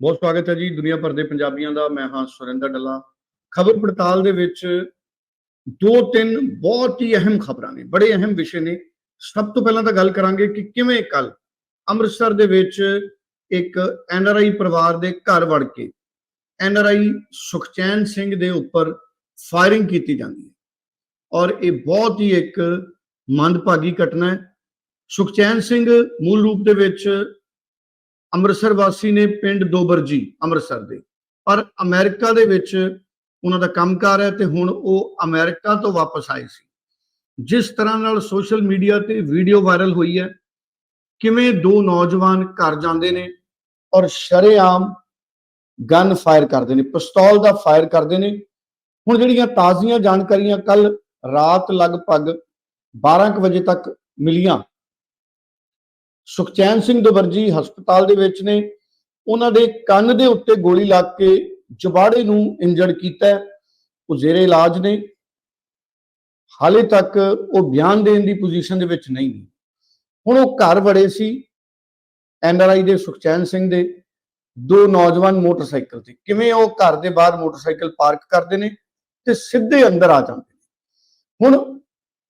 ਬਹੁਤ ਸਵਾਗਤ ਹੈ ਜੀ। ਦੁਨੀਆ ਭਰ ਦੇ ਪੰਜਾਬੀਆਂ ਦਾ ਮੈਂ ਹਾਂ ਸੁਰਿੰਦਰ ਡੱਲਾ। ਖਬਰ ਪੜਤਾਲ ਦੇ ਵਿੱਚ ਦੋ ਤਿੰਨ ਬਹੁਤ ਹੀ ਅਹਿਮ ਖਬਰਾਂ ਨੇ, ਬੜੇ ਅਹਿਮ ਵਿਸ਼ੇ ਨੇ। ਸਭ ਤੋਂ ਪਹਿਲਾਂ ਤਾਂ ਗੱਲ ਕਰਾਂਗੇ ਕਿ ਕਿਵੇਂ ਕੱਲ ਅੰਮ੍ਰਿਤਸਰ ਦੇ ਵਿੱਚ ਇੱਕ ਐਨਆਰਆਈ ਪਰਿਵਾਰ ਦੇ ਘਰ ਵੜ ਕੇ ਐਨਆਰਆਈ ਸੁਖਚੈਨ ਸਿੰਘ ਦੇ ਉੱਪਰ ਫਾਇਰਿੰਗ ਕੀਤੀ ਜਾਂਦੀ ਹੈ। ਔਰ ਇਹ ਬਹੁਤ ਹੀ ਇੱਕ ਮੰਦਭਾਗੀ ਘਟਨਾ ਹੈ। ਸੁਖਚੈਨ ਸਿੰਘ ਮੂਲ ਰੂਪ ਦੇ ਵਿੱਚ ਅੰਮ੍ਰਿਤਸਰ ਵਾਸੀ ਨੇ ਪਿੰਡ ਦੋਬਰਜੀ ਅੰਮ੍ਰਿਤਸਰ ਦੇ। ਪਰ ਅਮਰੀਕਾ ਦੇ ਵਿੱਚ ਉਹਨਾਂ ਦਾ ਕੰਮਕਾਰ ਹੈ ਤੇ ਹੁਣ ਉਹ ਅਮਰੀਕਾ ਤੋਂ ਵਾਪਸ ਆਏ ਸੀ। ਜਿਸ ਤਰ੍ਹਾਂ ਨਾਲ ਸੋਸ਼ਲ ਮੀਡੀਆ ਤੇ ਵੀਡੀਓ ਵਾਇਰਲ ਹੋਈ ਹੈ, ਕਿਵੇਂ ਦੋ ਨੌਜਵਾਨ ਘਰ ਜਾਂਦੇ ਨੇ ਔਰ ਸ਼ਰੇਆਮ ਗਨ ਫਾਇਰ ਕਰਦੇ ਨੇ, ਪਿਸਤੌਲ ਦਾ ਫਾਇਰ ਕਰਦੇ ਨੇ। ਹੁਣ ਜਿਹੜੀਆਂ ਤਾਜ਼ੀਆਂ ਜਾਣਕਾਰੀਆਂ ਕੱਲ ਰਾਤ ਲਗਭਗ 12 ਕੁ ਵਜੇ ਤੱਕ ਮਿਲੀਆਂ ਸੁਖਚੈਨ ਸਿੰਘ ਦੁਬਰਜੀ ਹਸਪਤਾਲ ਦੇ ਵਿੱਚ ਨੇ। ਉਹਨਾਂ ਦੇ ਕੰਨ ਦੇ ਉੱਤੇ ਗੋਲੀ ਲੱਗ ਕੇ ਜਬਾੜੇ ਨੂੰ ਇੰਜਰਡ ਕੀਤਾ। ਉਹ ਜ਼ੇਰੇ ਇਲਾਜ ਨੇ। ਹਾਲੇ ਤੱਕ ਉਹ ਬਿਆਨ ਦੇਣ ਦੀ ਪੋਜੀਸ਼ਨ ਦੇ ਵਿੱਚ ਨਹੀਂ ਨੇ। ਹੁਣ ਉਹ ਘਰ ਵੜੇ ਸੀ ਐਨਆਰਆਈ ਦੇ ਸੁਖਚੈਨ ਸਿੰਘ ਦੇ। ਦੋ ਨੌਜਵਾਨ ਮੋਟਰਸਾਈਕਲ ਤੇ। ਕਿਵੇਂ ਉਹ ਘਰ ਦੇ ਬਾਹਰ ਮੋਟਰਸਾਈਕਲ ਪਾਰਕ ਕਰਦੇ ਨੇ ਤੇ ਸਿੱਧੇ ਅੰਦਰ ਆ ਜਾਂਦੇ ਨੇ। ਹੁਣ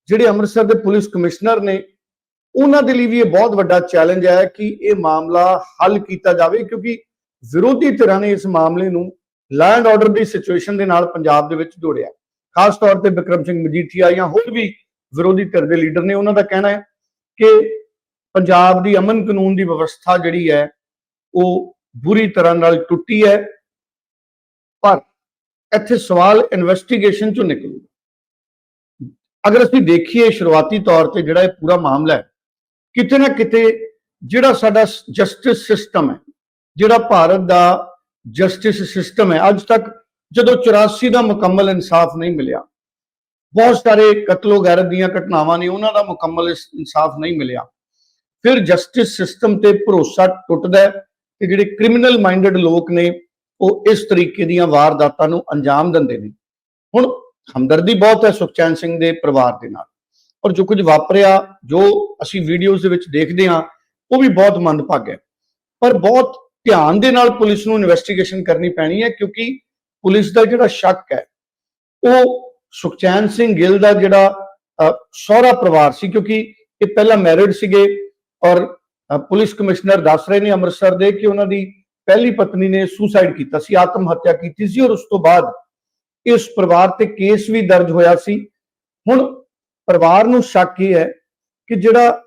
ਜਿਹੜੇ ਅੰਮ੍ਰਿਤਸਰ ਦੇ ਪੁਲਿਸ ਕਮਿਸ਼ਨਰ ਨੇ ਉਹਨਾਂ ਦੇ ਲਈ ਵੀ ਇਹ ਬਹੁਤ ਵੱਡਾ ਚੈਲੰਜ ਹੈ ਕਿ ਇਹ ਮਾਮਲਾ ਹੱਲ ਕੀਤਾ ਜਾਵੇ, ਕਿਉਂਕਿ ਵਿਰੋਧੀ ਧਿਰਾਂ ਨੇ ਇਸ ਮਾਮਲੇ ਨੂੰ ਲੈਂਡ ਆਰਡਰ ਦੀ ਸਿਚੁਏਸ਼ਨ ਦੇ ਨਾਲ ਪੰਜਾਬ ਦੇ ਵਿੱਚ ਜੋੜਿਆ। ਖਾਸ ਤੌਰ ਤੇ ਵਿਕਰਮ ਸਿੰਘ ਮਜੀਠੀਆ ਜਾਂ ਹੋਰ ਵੀ ਵਿਰੋਧੀ ਧਿਰ ਦੇ ਲੀਡਰ ਨੇ ਉਹਨਾਂ ਦਾ ਕਹਿਣਾ ਹੈ ਕਿ ਪੰਜਾਬ ਦੀ ਅਮਨ ਕਾਨੂੰਨ ਦੀ ਵਿਵਸਥਾ ਜਿਹੜੀ ਹੈ, ਉਹ ਬੁਰੀ ਤਰ੍ਹਾਂ ਨਾਲ ਟੁੱਟੀ ਹੈ, ਪਰ ਇੱਥੇ ਸਵਾਲ ਇਨਵੈਸਟੀਗੇਸ਼ਨ ਚੋਂ ਨਿਕਲੂਗਾ। ਅਗਰ ਅਸੀਂ ਦੇਖੀਏ ਸ਼ੁਰੂਆਤੀ ਤੌਰ ਤੇ ਜਿਹੜਾ ਇਹ ਪੂਰਾ ਮਾਮਲਾ ਹੈ ਕਿਤੇ ਨਾ ਕਿਤੇ ਜਿਹੜਾ ਸਾਡਾ ਜਸਟਿਸ ਸਿਸਟਮ ਹੈ, ਜਿਹੜਾ ਭਾਰਤ ਦਾ ਜਸਟਿਸ ਸਿਸਟਮ ਹੈ, ਅੱਜ ਤੱਕ ਜਦੋਂ 84 ਦਾ ਮੁਕੰਮਲ ਇਨਸਾਫ ਨਹੀਂ ਮਿਲਿਆ, ਬਹੁਤ ਸਾਰੇ ਕਤਲੋ ਗੈਰਤ ਦੀਆਂ ਘਟਨਾਵਾਂ ਨੇ, ਉਹਨਾਂ ਦਾ ਮੁਕੰਮਲ ਇਨਸਾਫ ਨਹੀਂ ਮਿਲਿਆ, ਫਿਰ ਜਸਟਿਸ ਸਿਸਟਮ ਤੇ ਭਰੋਸਾ ਟੁੱਟਦਾ ਹੈ ਤੇ ਜਿਹੜੇ ਕ੍ਰਿਮੀਨਲ ਮਾਈਂਡਡ ਲੋਕ ਨੇ, ਉਹ ਇਸ ਤਰੀਕੇ ਦੀਆਂ ਵਾਰਦਾਤਾਂ ਨੂੰ ਅੰਜਾਮ ਦਿੰਦੇ ਨੇ। ਹੁਣ ਹਮਦਰਦੀ ਬਹੁਤ ਹੈ ਸੁਖਚੈਨ ਸਿੰਘ ਦੇ ਪਰਿਵਾਰ ਦੇ ਨਾਲ। ਔਰ ਜੋ ਕੁਝ ਵਾਪਰਿਆ, ਜੋ ਅਸੀਂ ਵੀਡੀਓਜ਼ ਦੇ ਵਿੱਚ ਦੇਖਦੇ ਹਾਂ, ਉਹ ਵੀ ਬਹੁਤ ਮੰਦਭਾਗਾ ਹੈ। ਪਰ ਬਹੁਤ ਧਿਆਨ ਦੇ ਨਾਲ ਪੁਲਿਸ ਨੂੰ ਇਨਵੈਸਟੀਗੇਸ਼ਨ ਕਰਨੀ ਪੈਣੀ ਹੈ, ਕਿਉਂਕਿ ਪੁਲਿਸ ਦਾ ਜਿਹੜਾ ਸ਼ੱਕ ਹੈ, ਉਹ ਸੁਖਚੈਨ ਸਿੰਘ ਗਿੱਲ ਦਾ ਜਿਹੜਾ ਸਹੁਰਾ ਪਰਿਵਾਰ ਸੀ, ਕਿਉਂਕਿ ਇਹ ਪਹਿਲਾਂ ਮੈਰਿਡ ਸੀਗੇ ਔਰ ਪੁਲਿਸ ਕਮਿਸ਼ਨਰ ਦੱਸ ਰਹੇ ਨੇ ਅੰਮ੍ਰਿਤਸਰ ਦੇ ਕਿ ਉਹਨਾਂ ਦੀ ਪਹਿਲੀ ਪਤਨੀ ਨੇ ਸੁਸਾਈਡ ਕੀਤਾ ਸੀ, ਆਤਮ ਹੱਤਿਆ ਕੀਤੀ ਸੀ ਔਰ ਉਸ ਤੋਂ ਬਾਅਦ ਇਸ ਪਰਿਵਾਰ ਤੇ ਕੇਸ ਵੀ ਦਰਜ ਹੋਇਆ ਸੀ। ਹੁਣ ਪਰਿਵਾਰ ਨੂੰ ਸ਼ੱਕ ਇਹ ਹੈ ਕਿ ਜਿਹੜਾ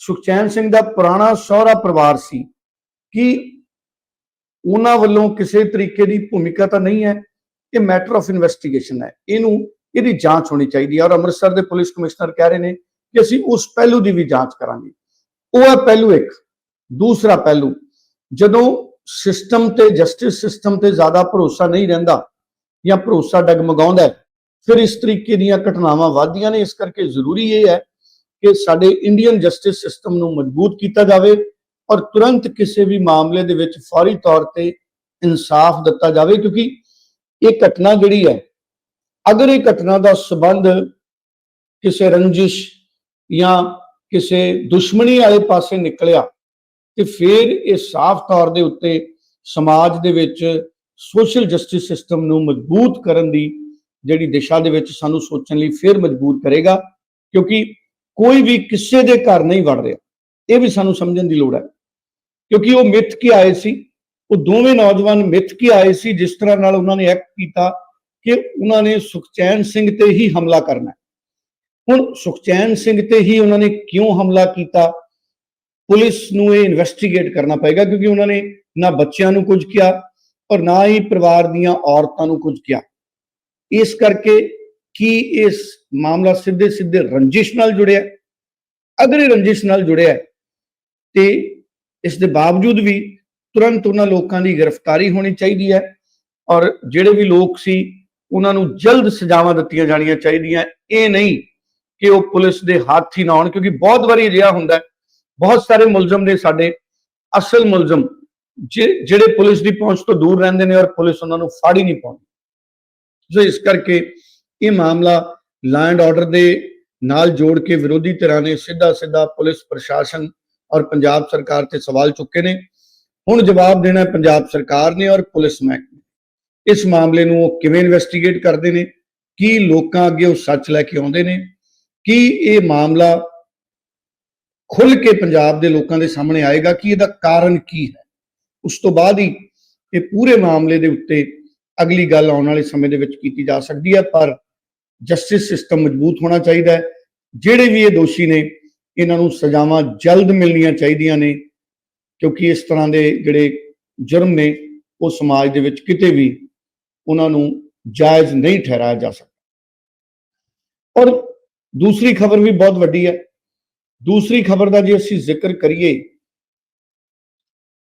ਸੁਖਚੈਨ ਸਿੰਘ ਦਾ ਪੁਰਾਣਾ ਸਹੁਰਾ ਪਰਿਵਾਰ ਸੀ, ਕਿ ਉਹਨਾਂ ਵੱਲੋਂ ਕਿਸੇ ਤਰੀਕੇ ਦੀ ਭੂਮਿਕਾ ਤਾਂ ਨਹੀਂ ਹੈ? ਇਹ ਮੈਟਰ ਆਫ ਇਨਵੈਸਟੀਗੇਸ਼ਨ ਹੈ। ਇਹਨੂੰ, ਇਹਦੀ ਜਾਂਚ ਹੋਣੀ ਚਾਹੀਦੀ ਹੈ ਔਰ ਅੰਮ੍ਰਿਤਸਰ ਦੇ ਪੁਲਿਸ ਕਮਿਸ਼ਨਰ ਕਹਿ ਰਹੇ ਨੇ ਕਿ ਅਸੀਂ ਉਸ ਪਹਿਲੂ ਦੀ ਵੀ ਜਾਂਚ ਕਰਾਂਗੇ। ਉਹ ਹੈ ਪਹਿਲੂ ਇੱਕ। ਦੂਸਰਾ ਪਹਿਲੂ, ਜਦੋਂ ਸਿਸਟਮ ਤੇ ਜਸਟਿਸ ਸਿਸਟਮ ਤੇ ਜ਼ਿਆਦਾ ਭਰੋਸਾ ਨਹੀਂ ਰਹਿੰਦਾ ਜਾਂ ਭਰੋਸਾ ਡਗਮਗਾਉਂਦਾ ਹੈ ਫਿਰ ਇਸ ਤਰੀਕੇ ਦੀਆਂ ਘਟਨਾਵਾਂ ਵੱਧਦੀਆਂ ਨੇ, ਇਸ ਕਰਕੇ ਜ਼ਰੂਰੀ ਇਹ ਹੈ ਕਿ ਸਾਡੇ ਇੰਡੀਅਨ ਜਸਟਿਸ ਸਿਸਟਮ ਨੂੰ ਮਜ਼ਬੂਤ ਕੀਤਾ ਜਾਵੇ ਔਰ ਤੁਰੰਤ ਕਿਸੇ ਵੀ ਮਾਮਲੇ ਦੇ ਵਿੱਚ ਫੌਰੀ ਤੌਰ ਤੇ ਇਨਸਾਫ ਦਿੱਤਾ ਜਾਵੇ, ਕਿਉਂਕਿ ਇਹ ਘਟਨਾ ਜਿਹੜੀ ਹੈ, ਅਗਰ ਇਹ ਘਟਨਾ ਦਾ ਸਬੰਧ ਕਿਸੇ ਰੰਜਿਸ਼ ਜਾਂ ਕਿਸੇ ਦੁਸ਼ਮਣੀ ਵਾਲੇ ਪਾਸੇ ਨਿਕਲਿਆ ਤੇ ਫਿਰ ਇਹ ਸਾਫ਼ ਤੌਰ ਦੇ ਉੱਤੇ ਸਮਾਜ ਦੇ ਵਿੱਚ ਸੋਸ਼ਲ ਜਸਟਿਸ ਸਿਸਟਮ ਨੂੰ ਮਜ਼ਬੂਤ ਕਰਨ ਦੀ ਜਿਹੜੀ ਦਿਸ਼ਾ ਦੇ ਵਿੱਚ ਸਾਨੂੰ ਸੋਚਣ ਲਈ ਫਿਰ ਮਜਬੂਰ ਕਰੇਗਾ, ਕਿਉਂਕਿ ਕੋਈ ਵੀ ਕਿਸੇ ਦੇ ਘਰ ਨਹੀਂ ਵੜ ਰਿਹਾ। ਇਹ ਵੀ ਸਾਨੂੰ ਸਮਝਣ ਦੀ ਲੋੜ ਹੈ। ਕਿਉਂਕਿ ਉਹ ਮਿੱਥ ਕੇ ਆਏ ਸੀ, ਉਹ ਦੋਵੇਂ ਨੌਜਵਾਨ ਮਿੱਥ ਕੇ ਆਏ ਸੀ, ਜਿਸ ਤਰ੍ਹਾਂ ਨਾਲ ਉਹਨਾਂ ਨੇ ਐਕਟ ਕੀਤਾ ਕਿ ਉਹਨਾਂ ਨੇ ਸੁਖਚੈਨ ਸਿੰਘ ਤੇ ਹੀ ਹਮਲਾ ਕਰਨਾ ਹੁਣ ਸੁਖਚੈਨ ਸਿੰਘ ਤੇ ਹੀ ਉਹਨਾਂ ਨੇ ਕਿਉਂ ਹਮਲਾ ਕੀਤਾ? ਪੁਲਿਸ ਨੂੰ ਇਹ ਇਨਵੈਸਟੀਗੇਟ ਕਰਨਾ ਪਏਗਾ, ਕਿਉਂਕਿ ਉਹਨਾਂ ਨੇ ਨਾ ਬੱਚਿਆਂ ਨੂੰ ਕੁਝ ਕਿਹਾ ਔਰ ਨਾ ਹੀ ਪਰਿਵਾਰ ਦੀਆਂ ਔਰਤਾਂ ਨੂੰ ਕੁਝ ਕਿਹਾ। ਇਸ ਕਰਕੇ ਕੀ ਇਸ ਮਾਮਲਾ ਸਿੱਧੇ ਸਿੱਧੇ ਰੰਜਿਸ਼ ਨਾਲ ਜੁੜਿਆ ਅਗਰ ਇਹ ਰੰਜਿਸ਼ ਨਾਲ ਜੁੜਿਆ ਹੈ, ਤੇ ਇਸ ਦੇ ਬਾਵਜੂਦ ਵੀ ਤੁਰੰਤ ਉਹਨਾਂ ਲੋਕਾਂ ਦੀ ਗ੍ਰਿਫਤਾਰੀ ਹੋਣੀ ਚਾਹੀਦੀ ਹੈ ਔਰ ਜਿਹੜੇ ਵੀ ਲੋਕ ਸੀ ਉਹਨਾਂ ਨੂੰ ਜਲਦ ਸਜ਼ਾਵਾਂ ਦਿੱਤੀਆਂ ਜਾਣੀਆਂ ਚਾਹੀਦੀਆਂ। ਇਹ ਨਹੀਂ ਕਿ ਉਹ ਪੁਲਿਸ ਦੇ ਹੱਥ ਹੀ ਨਾ ਆਉਣ ਕਿਉਂਕਿ ਬਹੁਤ ਵਾਰੀ ਅਜਿਹਾ ਹੁੰਦਾ ਬਹੁਤ ਸਾਰੇ ਮੁਲਜ਼ਮ ਨੇ ਸਾਡੇ ਅਸਲ ਮੁਲਜ਼ਮ ਜਿ- ਜਿਹੜੇ ਪੁਲਿਸ ਦੀ ਪਹੁੰਚ ਤੋਂ ਦੂਰ ਰਹਿੰਦੇ ਨੇ ਔਰ ਪੁਲਿਸ ਉਹਨਾਂ ਨੂੰ ਫੜ ਹੀ ਨਹੀਂ ਪਾਉਂਦੀ। ਸੋ ਇਸ ਕਰਕੇ ਇਹ ਮਾਮਲਾ ਲੈਂਡ ਆਰਡਰ ਦੇ ਨਾਲ ਜੋੜ ਕੇ ਵਿਰੋਧੀ ਧਿਰਾਂ ਨੇ ਸਿੱਧਾ ਸਿੱਧਾ ਪੁਲਿਸ, ਪ੍ਰਸ਼ਾਸਨ ਔਰ ਪੰਜਾਬ ਸਰਕਾਰ ਤੇ ਸਵਾਲ ਚੁੱਕੇ ਨੇ। ਹੁਣ ਜਵਾਬ ਦੇਣਾ ਪੰਜਾਬ ਸਰਕਾਰ ਨੇ ਔਰ ਪੁਲਿਸ ਮਹਿਕਮੇ ਇਸ ਮਾਮਲੇ ਨੂੰ ਉਹ ਕਿਵੇਂ ਇਨਵੈਸਟੀਗੇਟ ਕਰਦੇ ਨੇ? ਕੀ ਲੋਕਾਂ ਅੱਗੇ ਉਹ ਸੱਚ ਲੈ ਕੇ ਆਉਂਦੇ ਨੇ? ਕੀ ਇਹ ਮਾਮਲਾ ਖੁੱਲ ਕੇ ਪੰਜਾਬ ਦੇ ਲੋਕਾਂ ਦੇ ਸਾਹਮਣੇ ਆਏਗਾ? ਕਿ ਇਹਦਾ ਕਾਰਨ ਕੀ ਹੈ? ਉਸ ਤੋਂ ਬਾਅਦ ਹੀ ਇਹ ਪੂਰੇ ਮਾਮਲੇ ਦੇ ਉੱਤੇ ਅਗਲੀ ਗੱਲ ਆਉਣ ਵਾਲੇ ਸਮੇਂ ਦੇ ਵਿੱਚ ਕੀਤੀ ਜਾ ਸਕਦੀ ਹੈ, ਪਰ ਜਸਟਿਸ ਸਿਸਟਮ ਮਜ਼ਬੂਤ ਹੋਣਾ ਚਾਹੀਦਾ ਹੈ। ਜਿਹੜੇ ਵੀ ਇਹ ਦੋਸ਼ੀ ਨੇ, ਇਹਨਾਂ ਨੂੰ ਸਜ਼ਾਵਾਂ ਜਲਦ ਮਿਲਣੀਆਂ ਚਾਹੀਦੀਆਂ ਨੇ, ਕਿਉਂਕਿ ਇਸ ਤਰ੍ਹਾਂ ਦੇ ਜਿਹੜੇ ਜੁਰਮ ਨੇ, ਉਹ ਸਮਾਜ ਦੇ ਵਿੱਚ ਕਿਤੇ ਵੀ ਉਹਨਾਂ ਨੂੰ ਜਾਇਜ਼ ਨਹੀਂ ਠਹਿਰਾਇਆ ਜਾ ਸਕਦਾ। ਔਰ ਦੂਸਰੀ ਖਬਰ ਵੀ ਬਹੁਤ ਵੱਡੀ ਹੈ। ਦੂਸਰੀ ਖਬਰ ਦਾ ਜੇ ਅਸੀਂ ਜ਼ਿਕਰ ਕਰੀਏ,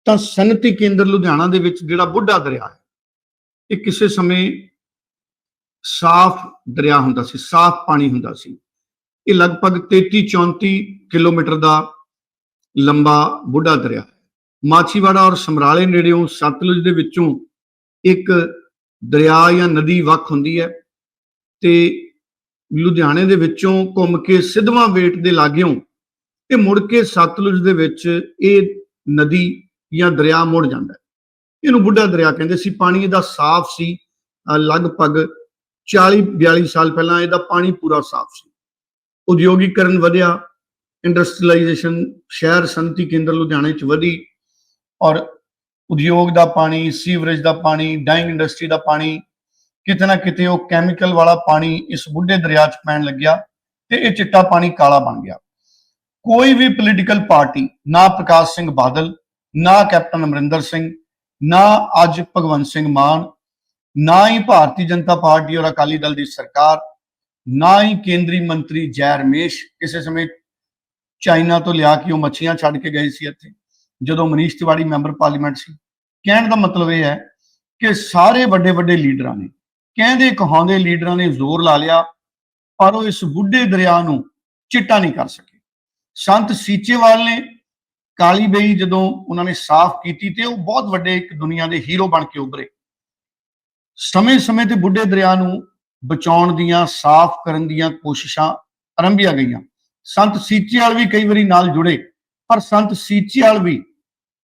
ਤਾਂ ਸਨਅਤੀ ਕੇਂਦਰ ਲੁਧਿਆਣਾ ਦੇ ਵਿੱਚ ਜਿਹੜਾ ਬੁੱਢਾ ਦਰਿਆ ਹੈ ਇਹ ਕਿਸੇ ਸਮੇਂ ਸਾਫ਼ ਦਰਿਆ ਹੁੰਦਾ ਸੀ, ਸਾਫ਼ ਪਾਣੀ ਹੁੰਦਾ ਸੀ। ਇਹ ਲਗਭਗ 33 34 ਕਿਲੋਮੀਟਰ ਦਾ ਲੰਬਾ ਬੁੱਢਾ ਦਰਿਆ ਮਾਛੀਵਾੜਾ ਔਰ ਸਮਰਾਲੇ ਨੇੜਿਓਂ ਸਤਲੁਜ ਦੇ ਵਿੱਚੋਂ ਇੱਕ ਦਰਿਆ ਜਾਂ ਨਦੀ ਵੱਖ ਹੁੰਦੀ ਹੈ ਤੇ ਲੁਧਿਆਣੇ ਦੇ ਵਿੱਚੋਂ ਘੁੰਮ ਕੇ ਸਿੱਧਵਾਂ ਵੇਟ ਦੇ ਲਾਗਿਓਂ ਤੇ ਮੁੜ ਕੇ ਸਤਲੁਜ ਦੇ ਵਿੱਚ ਇਹ ਨਦੀ ਜਾਂ ਦਰਿਆ ਮੁੜ ਜਾਂਦਾ ਹੈ। ਇਹਨੂੰ ਬੁੱਢਾ ਦਰਿਆ ਕਹਿੰਦੇ ਸੀ। ਪਾਣੀ ਇਹਦਾ ਸਾਫ਼ ਸੀ। ਲਗਭਗ 40 42 ਸਾਲ ਪਹਿਲਾਂ ਇਹਦਾ ਪਾਣੀ ਪੂਰਾ ਸਾਫ਼ ਸੀ। ਉਦਯੋਗੀਕਰਨ ਵਧਿਆ ਇੰਡਸਟਰੀਲਾਈਜੇਸ਼ਨ ਸ਼ਹਿਰ ਸੰਤੀ ਕੇਂਦਰ ਲੁਧਿਆਣੇ ਚ ਵਧੀ ਔਰ ਉਦਯੋਗ ਦਾ ਪਾਣੀ, ਸੀਵਰੇਜ ਦਾ ਪਾਣੀ ਡਾਈਂਗ ਇੰਡਸਟਰੀ ਦਾ ਪਾਣੀ, ਕਿਤੇ ਨਾ ਕਿਤੇ ਉਹ ਕੈਮੀਕਲ ਵਾਲਾ ਪਾਣੀ ਇਸ ਬੁੱਢੇ ਦਰਿਆ 'ਚ ਪੈਣ ਲੱਗਿਆ ਤੇ ਇਹ ਚਿੱਟਾ ਪਾਣੀ ਕਾਲਾ ਬਣ ਗਿਆ। ਕੋਈ ਵੀ ਪੋਲੀਟੀਕਲ ਪਾਰਟੀ ਨਾ ਪ੍ਰਕਾਸ਼ ਸਿੰਘ ਬਾਦਲ, ਨਾ ਕੈਪਟਨ ਅਮਰਿੰਦਰ ਸਿੰਘ ਨਾ ਅੱਜ ਭਗਵੰਤ ਸਿੰਘ ਮਾਨ, ਨਾ ਹੀ ਭਾਰਤੀ ਜਨਤਾ ਪਾਰਟੀ ਔਰ ਅਕਾਲੀ ਦਲ ਦੀ ਸਰਕਾਰ, ਨਾ ਹੀ ਕੇਂਦਰੀ ਮੰਤਰੀ ਜੈ ਰਮੇਸ਼ ਕਿਸੇ ਸਮੇਂ ਚਾਈਨਾ ਤੋਂ ਲਿਆ ਕੇ ਉਹ ਮੱਛੀਆਂ ਛੱਡ ਕੇ ਗਏ ਸੀ ਇੱਥੇ, ਜਦੋਂ ਮਨੀਸ਼ ਤਿਵਾੜੀ ਮੈਂਬਰ ਪਾਰਲੀਮੈਂਟ ਸੀ। ਕਹਿਣ ਦਾ ਮਤਲਬ ਇਹ ਹੈ ਕਿ ਸਾਰੇ ਵੱਡੇ ਵੱਡੇ ਲੀਡਰਾਂ ਨੇ, ਕਹਿੰਦੇ ਕਹਾਉਂਦੇ ਲੀਡਰਾਂ ਨੇ ਜ਼ੋਰ ਲਾ ਲਿਆ, ਪਰ ਉਹ ਇਸ ਬੁੱਢੇ ਦਰਿਆ ਨੂੰ ਚਿੱਟਾ ਨਹੀਂ ਕਰ ਸਕੇ। ਸੰਤ ਸੀਚੇਵਾਲ ਨੇ ਕਾਲੀ ਬਈ ਜਦੋਂ ਉਹਨਾਂ ਨੇ ਸਾਫ਼ ਕੀਤੀ ਤੇ ਉਹ ਬਹੁਤ ਵੱਡੇ ਇੱਕ ਦੁਨੀਆ ਦੇ ਹੀਰੋ ਬਣ ਕੇ ਉਭਰੇ। ਸਮੇਂ-ਸਮੇਂ ਤੇ ਬੁੱਢੇ ਦਰਿਆ ਨੂੰ ਬਚਾਉਣ ਦੀਆਂ, ਸਾਫ਼ ਕਰਨ ਦੀਆਂ ਕੋਸ਼ਿਸ਼ਾਂ ਆਰੰਭੀਆਂ ਗਈਆਂ। ਸੰਤ ਸੀਚੇਵਾਲ ਵੀ ਕਈ ਵਾਰੀ ਨਾਲ ਜੁੜੇ, ਪਰ ਸੰਤ ਸੀਚੇਵਾਲ ਵੀ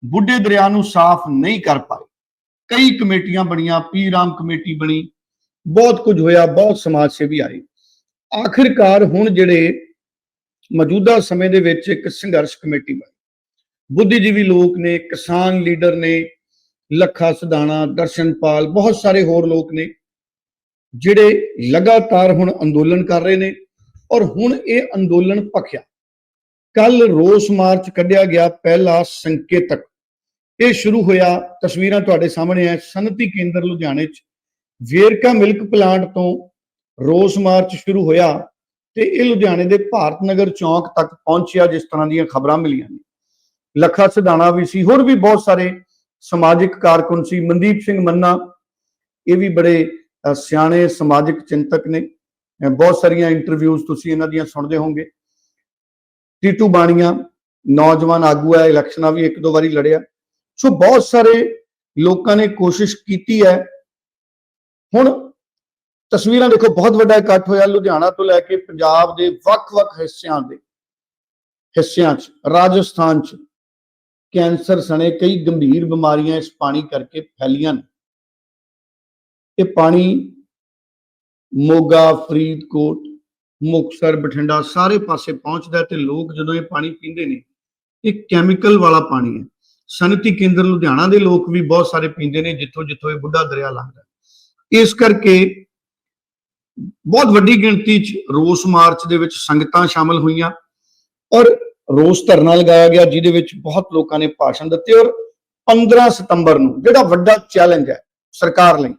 ਬੁੱਢੇ ਦਰਿਆ ਨੂੰ ਸਾਫ਼ ਨਹੀਂ ਕਰ ਪਾਏ। ਕਈ ਕਮੇਟੀਆਂ ਬਣੀਆਂ ਪੀ ਰਾਮ ਕਮੇਟੀ ਬਣੀ, ਬਹੁਤ ਕੁਝ ਹੋਇਆ, ਬਹੁਤ ਸਮਾਜ ਸੇਵੀ ਆਏ। ਆਖਿਰਕਾਰ ਹੁਣ ਜਿਹੜੇ ਮੌਜੂਦਾ ਸਮੇਂ ਦੇ ਵਿੱਚ ਇੱਕ ਸੰਘਰਸ਼ ਕਮੇਟੀ ਬਣੀ। ਬੁੱਧੀਜੀਵੀ ਲੋਕ ਨੇ, ਕਿਸਾਨ ਲੀਡਰ ਨੇ, ਲੱਖਾ ਸਦਾਣਾ ਦਰਸ਼ਨਪਾਲ ਬਹੁਤ ਸਾਰੇ ਹੋਰ ਲੋਕ ਨੇ, ਜਿਹੜੇ ਲਗਾਤਾਰ ਹੁਣ ਅੰਦੋਲਨ ਕਰ ਰਹੇ ਨੇ ਔਰ ਹੁਣ ਇਹ ਅੰਦੋਲਨ ਭਖਿਆ। ਕੱਲ ਰੋਸ ਮਾਰਚ ਕੱਢਿਆ ਗਿਆ ਪਹਿਲਾ ਸੰਕੇਤਕ। ਇਹ ਸ਼ੁਰੂ ਹੋਇਆ, ਤਸਵੀਰਾਂ ਤੁਹਾਡੇ ਸਾਹਮਣੇ ਹੈ ਸਨਅਤੀ ਕੇਂਦਰ ਲੁਧਿਆਣੇ 'ਚ। ਵੇਰਕਾ ਮਿਲਕ ਪਲਾਂਟ ਤੋਂ ਰੋਸ ਮਾਰਚ ਸ਼ੁਰੂ ਹੋਇਆ ਤੇ ਇਹ ਲੁਧਿਆਣੇ ਦੇ ਭਾਰਤ ਨਗਰ ਚੌਂਕ ਤੱਕ ਪਹੁੰਚਿਆ, ਜਿਸ ਤਰ੍ਹਾਂ ਦੀਆਂ ਖਬਰਾਂ ਮਿਲੀਆਂ ਨੇ। ਲੱਖਾ ਸਿਧਾਣਾ ਵੀ ਸੀ, ਹੋਰ ਵੀ ਬਹੁਤ ਸਾਰੇ ਸਮਾਜਿਕ ਕਾਰਕੁਨ ਸੀ। ਮਨਦੀਪ ਸਿੰਘ ਮੰਨਾ, ਇਹ ਵੀ ਬੜੇ ਸਿਆਣੇ ਸਮਾਜਿਕ ਚਿੰਤਕ ਨੇ। ਬਹੁਤ ਸਾਰੀਆਂ ਇੰਟਰਵਿਊਜ਼ ਤੁਸੀਂ ਇਹਨਾਂ ਦੀਆਂ ਸੁਣਦੇ ਹੋਵੋਗੇ। ਟੀਟੂ ਬਾਣੀਆਂ, ਨੌਜਵਾਨ ਆਗੂ ਹੈ ਇਲੈਕਸ਼ਨਾਂ ਵੀ ਇੱਕ ਦੋ ਵਾਰੀ ਲੜਿਆ। ਸੋ ਬਹੁਤ ਸਾਰੇ ਲੋਕਾਂ ਨੇ ਕੋਸ਼ਿਸ਼ ਕੀਤੀ ਹੈ। ਹੁਣ ਤਸਵੀਰਾਂ ਦੇਖੋ, ਬਹੁਤ ਵੱਡਾ ਇਕੱਠ ਹੋਇਆ ਲੁਧਿਆਣਾ ਤੋਂ ਲੈ ਕੇ ਪੰਜਾਬ ਦੇ ਵੱਖ-ਵੱਖ ਹਿੱਸਿਆਂ ਦੇ, ਹਿੱਸਿਆਂ 'ਚ, ਰਾਜਸਥਾਨ 'ਚ। ਕੈਂਸਰ ਸਣੇ ਕਈ ਗੰਭੀਰ ਬਿਮਾਰੀਆਂ ਇਸ ਪਾਣੀ ਕਰਕੇ ਫੈਲੀਆਂ ਨੇ। ਇਹ ਪਾਣੀ ਮੋਗਾ, ਫਰੀਦਕੋਟ, ਮੁਕਤਸਰ, ਬਠਿੰਡਾ ਸਾਰੇ ਪਾਸੇ ਪਹੁੰਚਦਾ ਤੇ ਲੋਕ ਜਦੋਂ ਇਹ ਪਾਣੀ ਪੀਂਦੇ ਨੇ, ਇਹ ਕੈਮੀਕਲ ਵਾਲਾ ਪਾਣੀ ਹੈ। ਸਨਅਤੀ ਕੇਂਦਰ ਲੁਧਿਆਣਾ ਦੇ ਲੋਕ ਵੀ ਬਹੁਤ ਸਾਰੇ ਪੀਂਦੇ ਨੇ ਜਿੱਥੋਂ ਜਿੱਥੋਂ ਇਹ ਬੁੱਢਾ ਦਰਿਆ ਲੰਘਦਾ ਇਸ ਕਰਕੇ ਬਹੁਤ ਵੱਡੀ ਗਿਣਤੀ 'ਚ ਰੋਸ ਮਾਰਚ ਦੇ ਵਿੱਚ ਸੰਗਤਾਂ ਸ਼ਾਮਲ ਹੋਈਆਂ ਔਰ ਰੋਸ ਧਰਨਾ ਲਗਾਇਆ ਗਿਆ, ਜਿਹਦੇ ਵਿੱਚ ਬਹੁਤ ਲੋਕਾਂ ਨੇ ਭਾਸ਼ਣ ਦਿੱਤੇ ਔਰ 15 ਸਤੰਬਰ ਨੂੰ ਜਿਹੜਾ ਵੱਡਾ ਚੈਲੰਜ ਹੈ ਸਰਕਾਰ ਲਈ,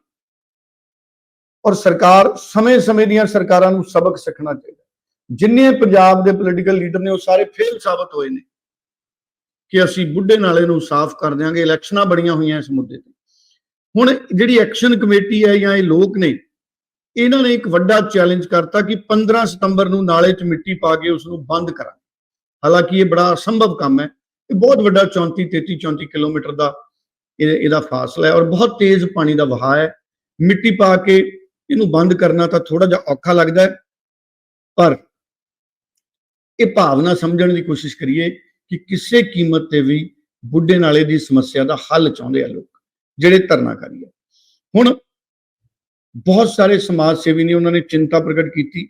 ਔਰ ਸਰਕਾਰ ਸਮੇਂ-ਸਮੇਂ ਦੀਆਂ ਸਰਕਾਰਾਂ ਨੂੰ ਸਬਕ ਸਿੱਖਣਾ ਚਾਹੀਦਾ ਜਿੰਨੇ ਪੰਜਾਬ ਦੇ ਪੋਲੀਟੀਕਲ ਲੀਡਰ ਨੇ ਉਹ ਸਾਰੇ ਫੇਲ ਸਾਬਤ ਹੋਏ ਨੇ ਕਿ ਅਸੀਂ ਬੁੱਢੇ ਨਾਲੇ ਨੂੰ ਸਾਫ਼ ਕਰ ਦਿਆਂਗੇ ਇਲੈਕਸ਼ਨਾਂ ਬੜੀਆਂ ਹੋਈਆਂ ਇਸ ਮੁੱਦੇ ਤੇ। ਹੁਣ ਜਿਹੜੀ ਐਕਸ਼ਨ ਕਮੇਟੀ ਹੈ ਜਾਂ ਇਹ ਲੋਕ ਨੇ, ਇਹਨਾਂ ਨੇ ਇੱਕ ਵੱਡਾ ਚੈਲੰਜ ਕਰਤਾ ਕਿ 15 ਸਤੰਬਰ ਨੂੰ ਨਾਲੇ 'ਚ ਮਿੱਟੀ ਪਾ ਕੇ ਉਸ ਨੂੰ ਬੰਦ ਕਰਾਂ। ਹਾਲਾਂਕਿ ਇਹ ਬੜਾ ਅਸੰਭਵ ਕੰਮ ਹੈ। ਇਹ ਬਹੁਤ ਵੱਡਾ 34 33 34 ਕਿਲੋਮੀਟਰ ਦਾ ਇਹਦਾ ਫਾਸਲਾ ਹੈ ਔਰ ਬਹੁਤ ਤੇਜ਼ ਪਾਣੀ ਦਾ ਵਹਾਅ ਹੈ। ਮਿੱਟੀ ਪਾ ਕੇ ਇਹਨੂੰ ਬੰਦ ਕਰਨਾ ਤਾਂ ਥੋੜਾ ਜਿਹਾ ਔਖਾ ਲੱਗਦਾ ਹੈ। ਪਰ ਇਹ ਭਾਵਨਾ ਸਮਝਣ ਦੀ ਕੋਸ਼ਿਸ਼ ਕਰੀਏ ਕਿ ਕਿਸੇ ਕੀਮਤ ਤੇ ਵੀ ਬੁੱਢੇ ਨਾਲੇ ਦੀ ਸਮੱਸਿਆ ਦਾ ਹੱਲ ਚਾਹੁੰਦੇ ਆ ਲੋਕ, ਜਿਹੜੇ ਧਰਨਾਕਾਰੀ ਆ। ਹੁਣ ਬਹੁਤ ਸਾਰੇ ਸਮਾਜ ਸੇਵੀ ਨੇ ਉਹਨਾਂ ਨੇ ਚਿੰਤਾ ਪ੍ਰਗਟ ਕੀਤੀ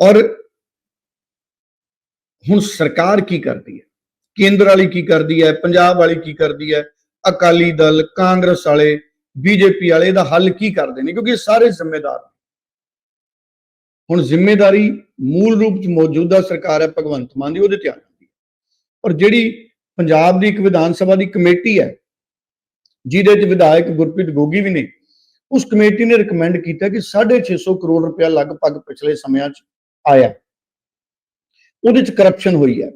ਔਰ ਹੁਣ ਸਰਕਾਰ ਕੀ ਕਰਦੀ ਹੈ? ਕੇਂਦਰ ਵਾਲੀ ਕੀ ਕਰਦੀ ਹੈ? ਪੰਜਾਬ ਵਾਲੀ ਕੀ ਕਰਦੀ ਹੈ? ਅਕਾਲੀ ਦਲ, ਕਾਂਗਰਸ ਵਾਲੇ, ਬੀਜੇਪੀ ਵਾਲੇ ਦਾ ਹੱਲ ਕੀ ਕਰਦੇ ਨੇ? ਕਿਉਂਕਿ ਇਹ ਸਾਰੇ ਜ਼ਿੰਮੇਦਾਰ ਨੇ। ਹੁਣ ਜ਼ਿੰਮੇਦਾਰੀ ਮੂਲ ਰੂਪ ਚ ਮੌਜੂਦਾ ਸਰਕਾਰ ਹੈ, ਭਗਵੰਤ ਮਾਨ ਦੀ, ਉਹਦੇ ਤੇ ਆ ਜਾਂਦੀ ਹੈ। ਔਰ ਜਿਹੜੀ ਪੰਜਾਬ ਦੀ ਇੱਕ ਵਿਧਾਨ ਸਭਾ ਦੀ ਕਮੇਟੀ ਹੈ, ਜਿਹਦੇ ਚ ਵਿਧਾਇਕ ਗੁਰਪ੍ਰੀਤ ਗੋਗੀ ਵੀ ਨੇ, ਉਸ ਕਮੇਟੀ ਨੇ ਰეკਮੈਂਡ ਕੀਤਾ ਕਿ 650 ਕਰੋੜ ਰੁਪਇਆ ਲਗਭਗ ਪਿਛਲੇ ਸਮਿਆਂ ਚ ਆਇਆ। ਉਹਦੇ ਚ ਕਰਪਸ਼ਨ ਹੋਈ ਹੈ।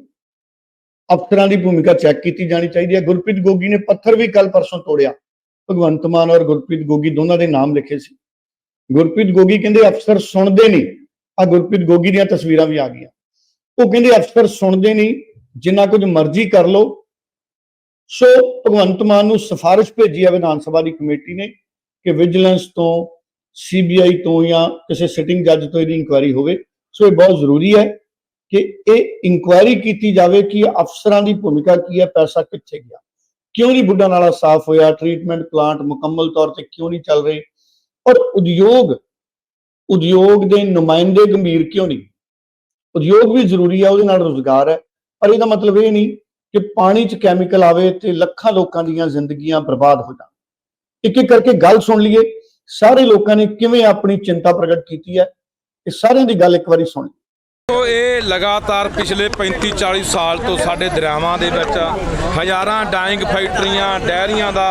ਅਫਸਰਾਂ ਦੀ ਭੂਮਿਕਾ ਚੈੱਕ ਕੀਤੀ ਜਾਣੀ ਚਾਹੀਦੀ ਹੈ। ਗੁਰਪ੍ਰੀਤ ਗੋਗੀ ਨੇ ਪੱਥਰ ਵੀ ਕੱਲ ਪਰਸੋਂ ਤੋੜਿਆ। ਭਗਵੰਤ ਮਾਨ ਔਰ ਗੁਰਪ੍ਰੀਤ ਗੋਗੀ ਦੋਨਾਂ ਦੇ ਨਾਮ ਲਿਖੇ ਸੀ। ਗੁਰਪ੍ਰੀਤ ਗੋਗੀ ਕਹਿੰਦੇ, ਅਫਸਰ ਸੁਣਦੇ ਨਹੀਂ। ਆ ਗੁਰਪ੍ਰੀਤ ਗੋਗੀ ਦੀਆਂ ਤਸਵੀਰਾਂ ਵੀ ਆ ਗਈਆਂ। ਉਹ ਕਹਿੰਦੇ, ਅਫਸਰ ਸੁਣਦੇ ਨਹੀਂ। ਜਿੰਨਾ ਕੁਝ ਮਰਜ਼ੀ ਕਰ ਲੋ ਸੋ ਭਗਵੰਤ ਮਾਨ ਨੂੰ ਸਿਫਾਰਿਸ਼ ਭੇਜੀ ਹੈ ਵਿਧਾਨ ਸਭਾ ਦੀ ਕਮੇਟੀ ਨੇ ਕਿ ਵਿਜੀਲੈਂਸ ਤੋਂ, ਸੀਬੀਆਈ ਤੋਂ ਜਾਂ ਕਿਸੇ ਸਿਟਿੰਗ ਜੱਜ ਤੋਂ ਇਹਦੀ ਇਨਕੁਆਇਰੀ ਹੋਵੇ। ਸੋ ਇਹ ਬਹੁਤ ਜ਼ਰੂਰੀ ਹੈ। ਕਿ ਇਹ ਇਨਕੁਆਇਰੀ ਕੀਤੀ ਜਾਵੇ ਕਿ ਅਫਸਰਾਂ ਦੀ ਭੂਮਿਕਾ ਕੀ ਹੈ, ਪੈਸਾ ਕਿੱਥੇ ਗਿਆ? ਕਿਉਂ ਨਹੀਂ ਬੁੱਢਾ ਨਾਲਾ ਸਾਫ਼ ਹੋਇਆ? ਟ੍ਰੀਟਮੈਂਟ ਪਲਾਂਟ ਮੁਕੰਮਲ ਤੌਰ ਤੇ ਕਿਉਂ ਨਹੀਂ ਚੱਲ ਰਹੇ? ਔਰ ਉਦਯੋਗ ਉਦਯੋਗ ਦੇ ਨੁਮਾਇੰਦੇ ਗੰਭੀਰ ਕਿਉਂ ਨਹੀਂ? ਉਦਯੋਗ ਵੀ ਜ਼ਰੂਰੀ ਹੈ ਉਹਦੇ ਨਾਲ ਰੋਜ਼ਗਾਰ ਹੈ। ਪਰ ਇਹਦਾ ਮਤਲਬ ਇਹ ਨਹੀਂ ਕਿ ਪਾਣੀ 'ਚ ਕੈਮੀਕਲ ਆਵੇ ਤੇ ਲੱਖਾਂ ਲੋਕਾਂ ਦੀਆਂ ਜ਼ਿੰਦਗੀਆਂ ਬਰਬਾਦ ਹੋ ਜਾਣ। ਇੱਕ ਇੱਕ ਕਰਕੇ ਗੱਲ ਸੁਣ ਲਈਏ। ਸਾਰੇ ਲੋਕਾਂ ਨੇ ਕਿਵੇਂ ਆਪਣੀ ਚਿੰਤਾ ਪ੍ਰਗਟ ਕੀਤੀ ਹੈ? ਇਹ ਸਾਰਿਆਂ ਦੀ ਗੱਲ ਇੱਕ ਵਾਰੀ ਸੁਣ ਲਈਏ। ਤੋ ਇਹ ਲਗਾਤਾਰ ਪਿਛਲੇ 35 40 ਸਾਲ ਤੋਂ ਸਾਡੇ ਦਰਿਆਵਾਂ ਦੇ ਵਿੱਚ ਹਜ਼ਾਰਾਂ ਡਾਇੰਗ ਫੈਕਟਰੀਆਂ, ਡੈਰੀਆਂ ਦਾ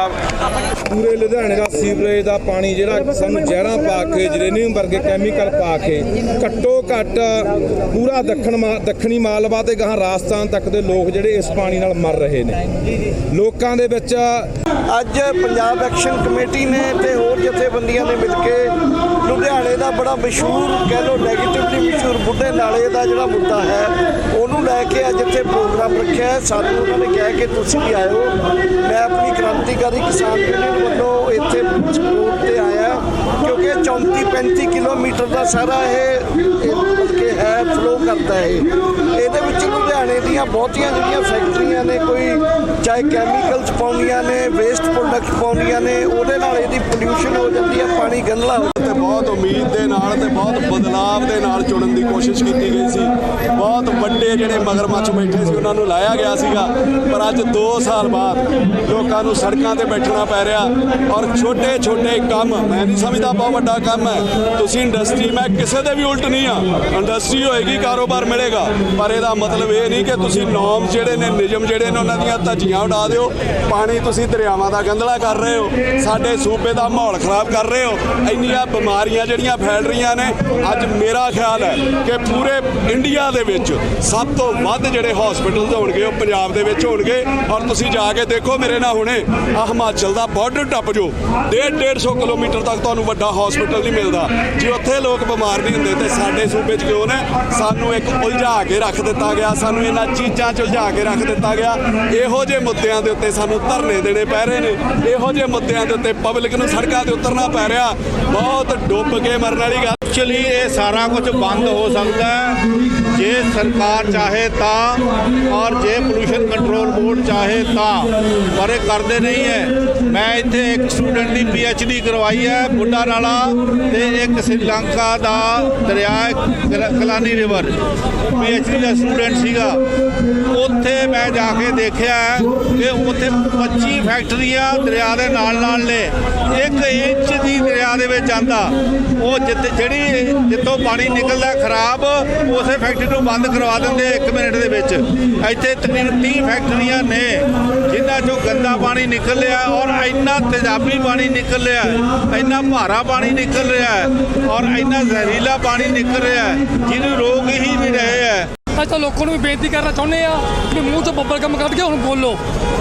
ਪੂਰੇ ਲੁਧਿਆਣੇ ਦਾ ਸੀਵਰੇਜ ਦਾ ਪਾਣੀ ਜਿਹੜਾ ਸਾਨੂੰ ਜ਼ਹਿਰਾਂ ਪਾ ਕੇ, ਜਰੇਨੀਅਮ ਵਰਗੇ ਕੈਮੀਕਲ ਪਾ ਕੇ ਘੱਟੋ ਘੱਟ ਪੂਰਾ ਦੱਖਣ ਮਾ- ਦੱਖਣੀ ਮਾਲਵਾ ਤੇ ਗਾਂ ਰਾਜਸਥਾਨ ਤੱਕ ਦੇ ਲੋਕ ਜਿਹੜੇ ਇਸ ਪਾਣੀ ਨਾਲ ਮਰ ਰਹੇ ਨੇ। ਲੋਕਾਂ ਦੇ ਵਿੱਚ ਅੱਜ ਪੰਜਾਬ ਐਕਸ਼ਨ ਕਮੇਟੀ ਨੇ ਤੇ ਹੋਰ ਜਥੇਬੰਦੀਆਂ ਨੇ ਮਿਲ ਕੇ ਲੁਧਿਆਣੇ ਦਾ ਬੜਾ ਮਸ਼ਹੂਰ ਕਹਿ ਲੋ ਨੈਗੇਟਿਵਲੀ ਮਸ਼ਹੂਰ ਬੁੱਢੇ ਨਾਲੇ ਦਾ ਜਿਹੜਾ ਮੁੱਦਾ ਹੈ, ਉਹਨੂੰ ਲੈ ਕੇ ਅੱਜ ਇੱਥੇ ਪ੍ਰੋਗਰਾਮ ਰੱਖਿਆ ਹੈ। ਸਾਨੂੰ ਉਹਨਾਂ ਨੇ ਕਿਹਾ ਕਿ ਤੁਸੀਂ ਵੀ ਆਇਓ। ਮੈਂ ਆਪਣੀ ਕ੍ਰਾਂਤੀਕਾਰੀ ਕਿਸਾਨ ਯੂਨੀਅਨ ਵੱਲੋਂ ਇੱਥੇ ਸਪੋਰਟ ਤੇ ਆਇਆ ਕਿਉਂਕਿ 34 35 ਕਿਲੋਮੀਟਰ ਦਾ ਸਾਰਾ ਇਹ ਮਤਲਬ ਕਿ ਹੈ ਫਲੋ ਕਰਦਾ ਹੈ। ਇਹਦੇ ਵਿੱਚ ਲੁਧਿਆਣੇ ਦੀਆਂ ਬਹੁਤੀਆਂ ਜਿਹੜੀਆਂ ਫੈਕਟਰੀਆਂ ਨੇ, ਕੋਈ ਚਾਹੇ ਕੈਮੀਕਲਸ ਪਾਉਂਦੀਆਂ ਨੇ ਵੇਸਟ ਪ੍ਰੋਡਕਟ ਪਾਉਂਦੀਆਂ ਨੇ, ਉਹਦੇ ਨਾਲ ਇਹਦੀ ਪੋਲਿਊਸ਼ਨ ਹੋ ਜਾਂਦੀ ਹੈ ਪਾਣੀ ਗੰਦਲਾ ਹੋ ਤੇ ਬਹੁਤ ਉਮੀਦ ਦੇ ਨਾਲ ਤੇ ਬਹੁਤ ਬਦਲਾਵ ਦੇ ਨਾਲ ਚੁਣਨ ਦੀ ਕੋਸ਼ਿਸ਼ ਕੀਤੀ ਗਈ ਸੀ। ਬਹੁਤ ਵੱਡੇ ਜਿਹੜੇ ਮਗਰਮੱਛ ਬੈਠੇ ਸੀ, ਉਹਨਾਂ ਨੂੰ ਲਾਇਆ ਗਿਆ ਸੀਗਾ। ਪਰ ਅੱਜ 2 ਸਾਲ ਬਾਅਦ ਲੋਕਾਂ ਨੂੰ ਸੜਕਾਂ ਤੇ ਬੈਠਣਾ ਪੈ ਰਿਹਾ ਔਰ ਛੋਟੇ ਛੋਟੇ ਕੰਮ, ਮੈਂ ਨਹੀਂ ਸਮਝਦਾ ਬਹੁਤ ਵੱਡਾ ਕੰਮ ਹੈ। ਤੁਸੀਂ ਇੰਡਸਟਰੀ ਮੈਂ ਕਿਸੇ ਦੇ ਵੀ ਉਲਟ ਨਹੀਂ ਆ ਇੰਡਸਟਰੀ ਹੋਏਗੀ, ਕਾਰੋਬਾਰ ਮਿਲੇਗਾ, ਪਰ ਇਹਦਾ ਮਤਲਬ ਇਹ ਨਹੀਂ ਕਿ ਤੁਸੀਂ ਨੋਰਮ ਜਿਹੜੇ ਨੇ, ਨਿਯਮ ਜਿਹੜੇ ਨੇ, ਉਹਨਾਂ ਦੀਆਂ ਧੱਜੀਆਂ ਉਡਾ ਦਿਓ। ਪਾਣੀ ਤੁਸੀਂ ਦਰਿਆਵਾਂ ਦਾ ਗੰਦਲਾ ਕਰ ਰਹੇ ਹੋ। ਸਾਡੇ ਸੂਬੇ ਦਾ ਮਾਹੌਲ ਖਰਾਬ ਕਰ ਰਹੇ ਹੋ। ਇੰਨੀਆਂ ਬਿਮਾਰੀਆਂ ਜਿਹੜੀਆਂ ਫੈਲ ਰਹੀਆਂ ਨੇ, ਅੱਜ ਮੇਰਾ ਖਿਆਲ ਹੈ ਕਿ ਪੂਰੇ ਇੰਡੀਆ ਦੇ ਵਿੱਚ ਸਭ ਤੋਂ ਵੱਧ ਜਿਹੜੇ ਹਸਪੀਟਲ ਹੋਣਗੇ, ਉਹ ਪੰਜਾਬ ਦੇ ਵਿੱਚ ਹੋਣਗੇ। ਔਰ ਤੁਸੀਂ ਜਾ ਕੇ ਦੇਖੋ ਮੇਰੇ ਨਾਲ ਹੁਣੇ ਆ ਹਿਮਾਚਲ ਦਾ ਬਾਰਡਰ ਟੱਪ ਜੋ 1.5 150 ਕਿਲੋਮੀਟਰ ਤੱਕ ਤੁਹਾਨੂੰ ਵੱਡਾ ਹਸਪੀਟਲ ਨਹੀਂ ਮਿਲਦਾ। ਜੇ ਉੱਥੇ ਲੋਕ ਬਿਮਾਰ ਨਹੀਂ ਹੁੰਦੇ, ਤੇ ਸਾਡੇ ਸੂਬੇ 'ਚ ਕਿਉਂ ਨੇ? ਸਾਨੂੰ ਇੱਕ ਉਲਝਾ ਕੇ ਰੱਖ ਦਿੱਤਾ ਗਿਆ, ਸਾਨੂੰ ਇਹਨਾਂ ਚੀਜ਼ਾਂ 'ਚ ਉਲਝਾ ਕੇ ਰੱਖ ਦਿੱਤਾ ਗਿਆ। ਇਹੋ ਜਿਹੇ ਮੁੱਦਿਆਂ ਦੇ ਉੱਤੇ ਸਾਨੂੰ ਧਰਨੇ ਦੇਣੇ ਪੈ ਰਹੇ ਨੇ। ਇਹੋ ਜਿਹੇ ਮੁੱਦਿਆਂ ਦੇ ਉੱਤੇ ਪਬਲਿਕ ਨੂੰ ਸੜਕਾਂ ਤੇ ਉਤਰਨਾ ਪੈ ਰਿਹਾ। ਬਹੁਤ ਡੁੱਬ ਕੇ ਮਰਨ ਵਾਲੀ ਗੱਲ ਐਕਚੁਅਲੀ ਇਹ ਸਾਰਾ ਕੁਝ ਬੰਦ ਹੋ ਸਕਦਾ ਹੈ। ਜੇ ਸਰਕਾਰ ਚਾਹੇ ਤਾਂ, ਔਰ ਜੇ ਪੋਲੂਸ਼ਨ ਕੰਟਰੋਲ ਬੋਰਡ ਚਾਹੇ ਤਾਂ, ਪਰ ਇਹ ਕਰਦੇ ਨਹੀਂ ਹੈ। ਮੈਂ ਇੱਥੇ ਇੱਕ ਸਟੂਡੈਂਟ ਦੀ ਡੀ ਕਰਵਾਈ ਹੈ ਬੁੱਢਾ ਨਾਲਾ ਤੇ ਇੱਕ ਸ੍ਰੀਲੰਕਾ ਦਾ ਦਰਿਆ Kelani river P river D ਦਾ ਸਟੂਡੈਂਟ ਸੀਗਾ। ਉੱਥੇ ਮੈਂ ਜਾ ਕੇ ਦੇਖਿਆ ਕਿ ਉੱਥੇ 25 ਫੈਕਟਰੀਆਂ ਦਰਿਆ ਦੇ ਨਾਲ ਨਾਲ ਨੇ। ਇੱਕ ਇੰਚ ਦੀ ਦਰਿਆ ਦੇ ਵਿੱਚ ਆਂਦਾ ਉਹ ਜਿੱਥੇ ਜਿਹੜੀ ਜਿੱਥੋਂ ਪਾਣੀ ਨਿਕਲਦਾ ਖਰਾਬ, ਉਸੇ ਫੈਕਟਰੀ ਨੂੰ ਬੰਦ ਕਰਵਾ ਦਿੰਦੇ 1 ਮਿੰਟ ਦੇ ਵਿੱਚ। ਇੱਥੇ ਤਕਰੀਬਨ 30 ਫੈਕਟਰੀਆਂ ਨੇ, ਜਿਨ੍ਹਾਂ ਚੋਂ ਗੰਦਾ ਪਾਣੀ ਨਿਕਲ ਰਿਹਾ ਔਰ ਇੰਨਾ ਤੇਜ਼ਾਬੀ ਪਾਣੀ ਨਿਕਲ ਰਿਹਾ ਇੰਨਾ ਭਾਰਾ ਪਾਣੀ ਨਿਕਲ ਰਿਹਾ ਔਰ ਇੰਨਾ ਜ਼ਹਿਰੀਲਾ ਪਾਣੀ ਨਿਕਲ ਰਿਹਾ ਜਿਹਨੂੰ ਰੋਕ ਹੀ ਨਹੀਂ ਰਹੇ ਹੈ। ਅੱਜ ਤਾਂ ਲੋਕਾਂ ਨੂੰ ਵੀ ਬੇਨਤੀ ਕਰਨਾ ਚਾਹੁੰਦੇ ਆ ਕਿ ਮੂੰਹ ਤੋਂ ਬੱਬਲ ਗਮ ਕੱਢ ਕੇ ਹੁਣ ਬੋਲੋ।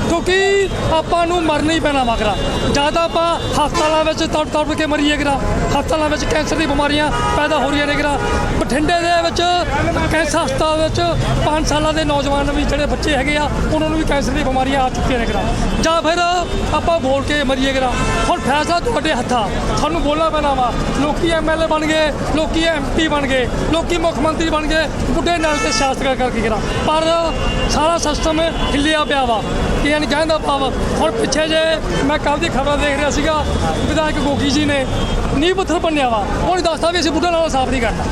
ਕਿਉਂਕਿ ਆਪਾਂ ਨੂੰ ਮਰਨਾ ਹੀ ਪੈਣਾ ਮਗਰਾ। ਜ਼ਿਆਦਾ ਆਪਾਂ ਹਸਪਤਾਲਾਂ ਵਿੱਚ ਤੜ ਤੜ ਕੇ ਮਰੀਏ ਕਰਾ ਹਸਪਤਾਲਾਂ ਵਿੱਚ ਕੈਂਸਰ ਦੀ ਬਿਮਾਰੀਆਂ ਪੈਦਾ ਹੋ ਰਹੀਆਂ ਨੇ ਕਰਾ ਬਠਿੰਡੇ ਦੇ ਵਿੱਚ ਕੈਂਸਰ ਹਸਪਤਾਲ ਵਿੱਚ 5 ਸਾਲਾਂ ਦੇ ਨੌਜਵਾਨ ਵੀ ਜਿਹੜੇ ਬੱਚੇ ਹੈਗੇ ਆ, ਉਹਨਾਂ ਨੂੰ ਵੀ ਕੈਂਸਰ ਦੀ ਬਿਮਾਰੀਆਂ ਆ ਚੁੱਕੀਆਂ ਨੇ ਕਰਾ ਜਾਂ ਫਿਰ ਆਪਾਂ ਬੋਲ ਕੇ ਮਰੀਏ ਕਰਾ ਹੁਣ ਫੈਸਲਾ ਤੁਹਾਡੇ ਹੱਥਾਂ। ਤੁਹਾਨੂੰ ਬੋਲਣਾ ਪੈਣਾ ਵਾ। ਲੋਕੀ ਐਮਐਲਏ ਬਣ ਗਏ, ਲੋਕੀ ਐਮਪੀ ਬਣ ਗਏ, ਲੋਕੀ ਮੁੱਖ ਮੰਤਰੀ ਬਣ ਗਏ, ਬੁੱਢੇ ਨਾਲ ਤੇ ਸ਼ਾਸਤਰ ਕਰਕੇ ਕਰਾਂ ਪਰ ਸਾਰਾ ਸਿਸਟਮ ਹਿੱਲਿਆ ਪਿਆ ਵਾ। ਕਿ ਇਹਨ ਕਹਿੰਦਾ ਪਾਵ ਹੁਣ ਪਿੱਛੇ ਜੇ ਮੈਂ ਕੱਲ ਦੀ ਖਬਰ ਦੇਖ ਰਿਹਾ ਸੀਗਾ, ਵਿਧਾਇਕ ਗੋਗੀ ਜੀ ਨੇ ਨੀਂਹ ਪੱਥਰ ਭੰਨਿਆ ਵਾ। ਹੁਣ ਦੱਸਦਾ ਵੀ ਅਸੀਂ ਬੁੱਢਾ ਨਾਲ ਸਾਫ਼ ਨਹੀਂ ਕਰਨਾ।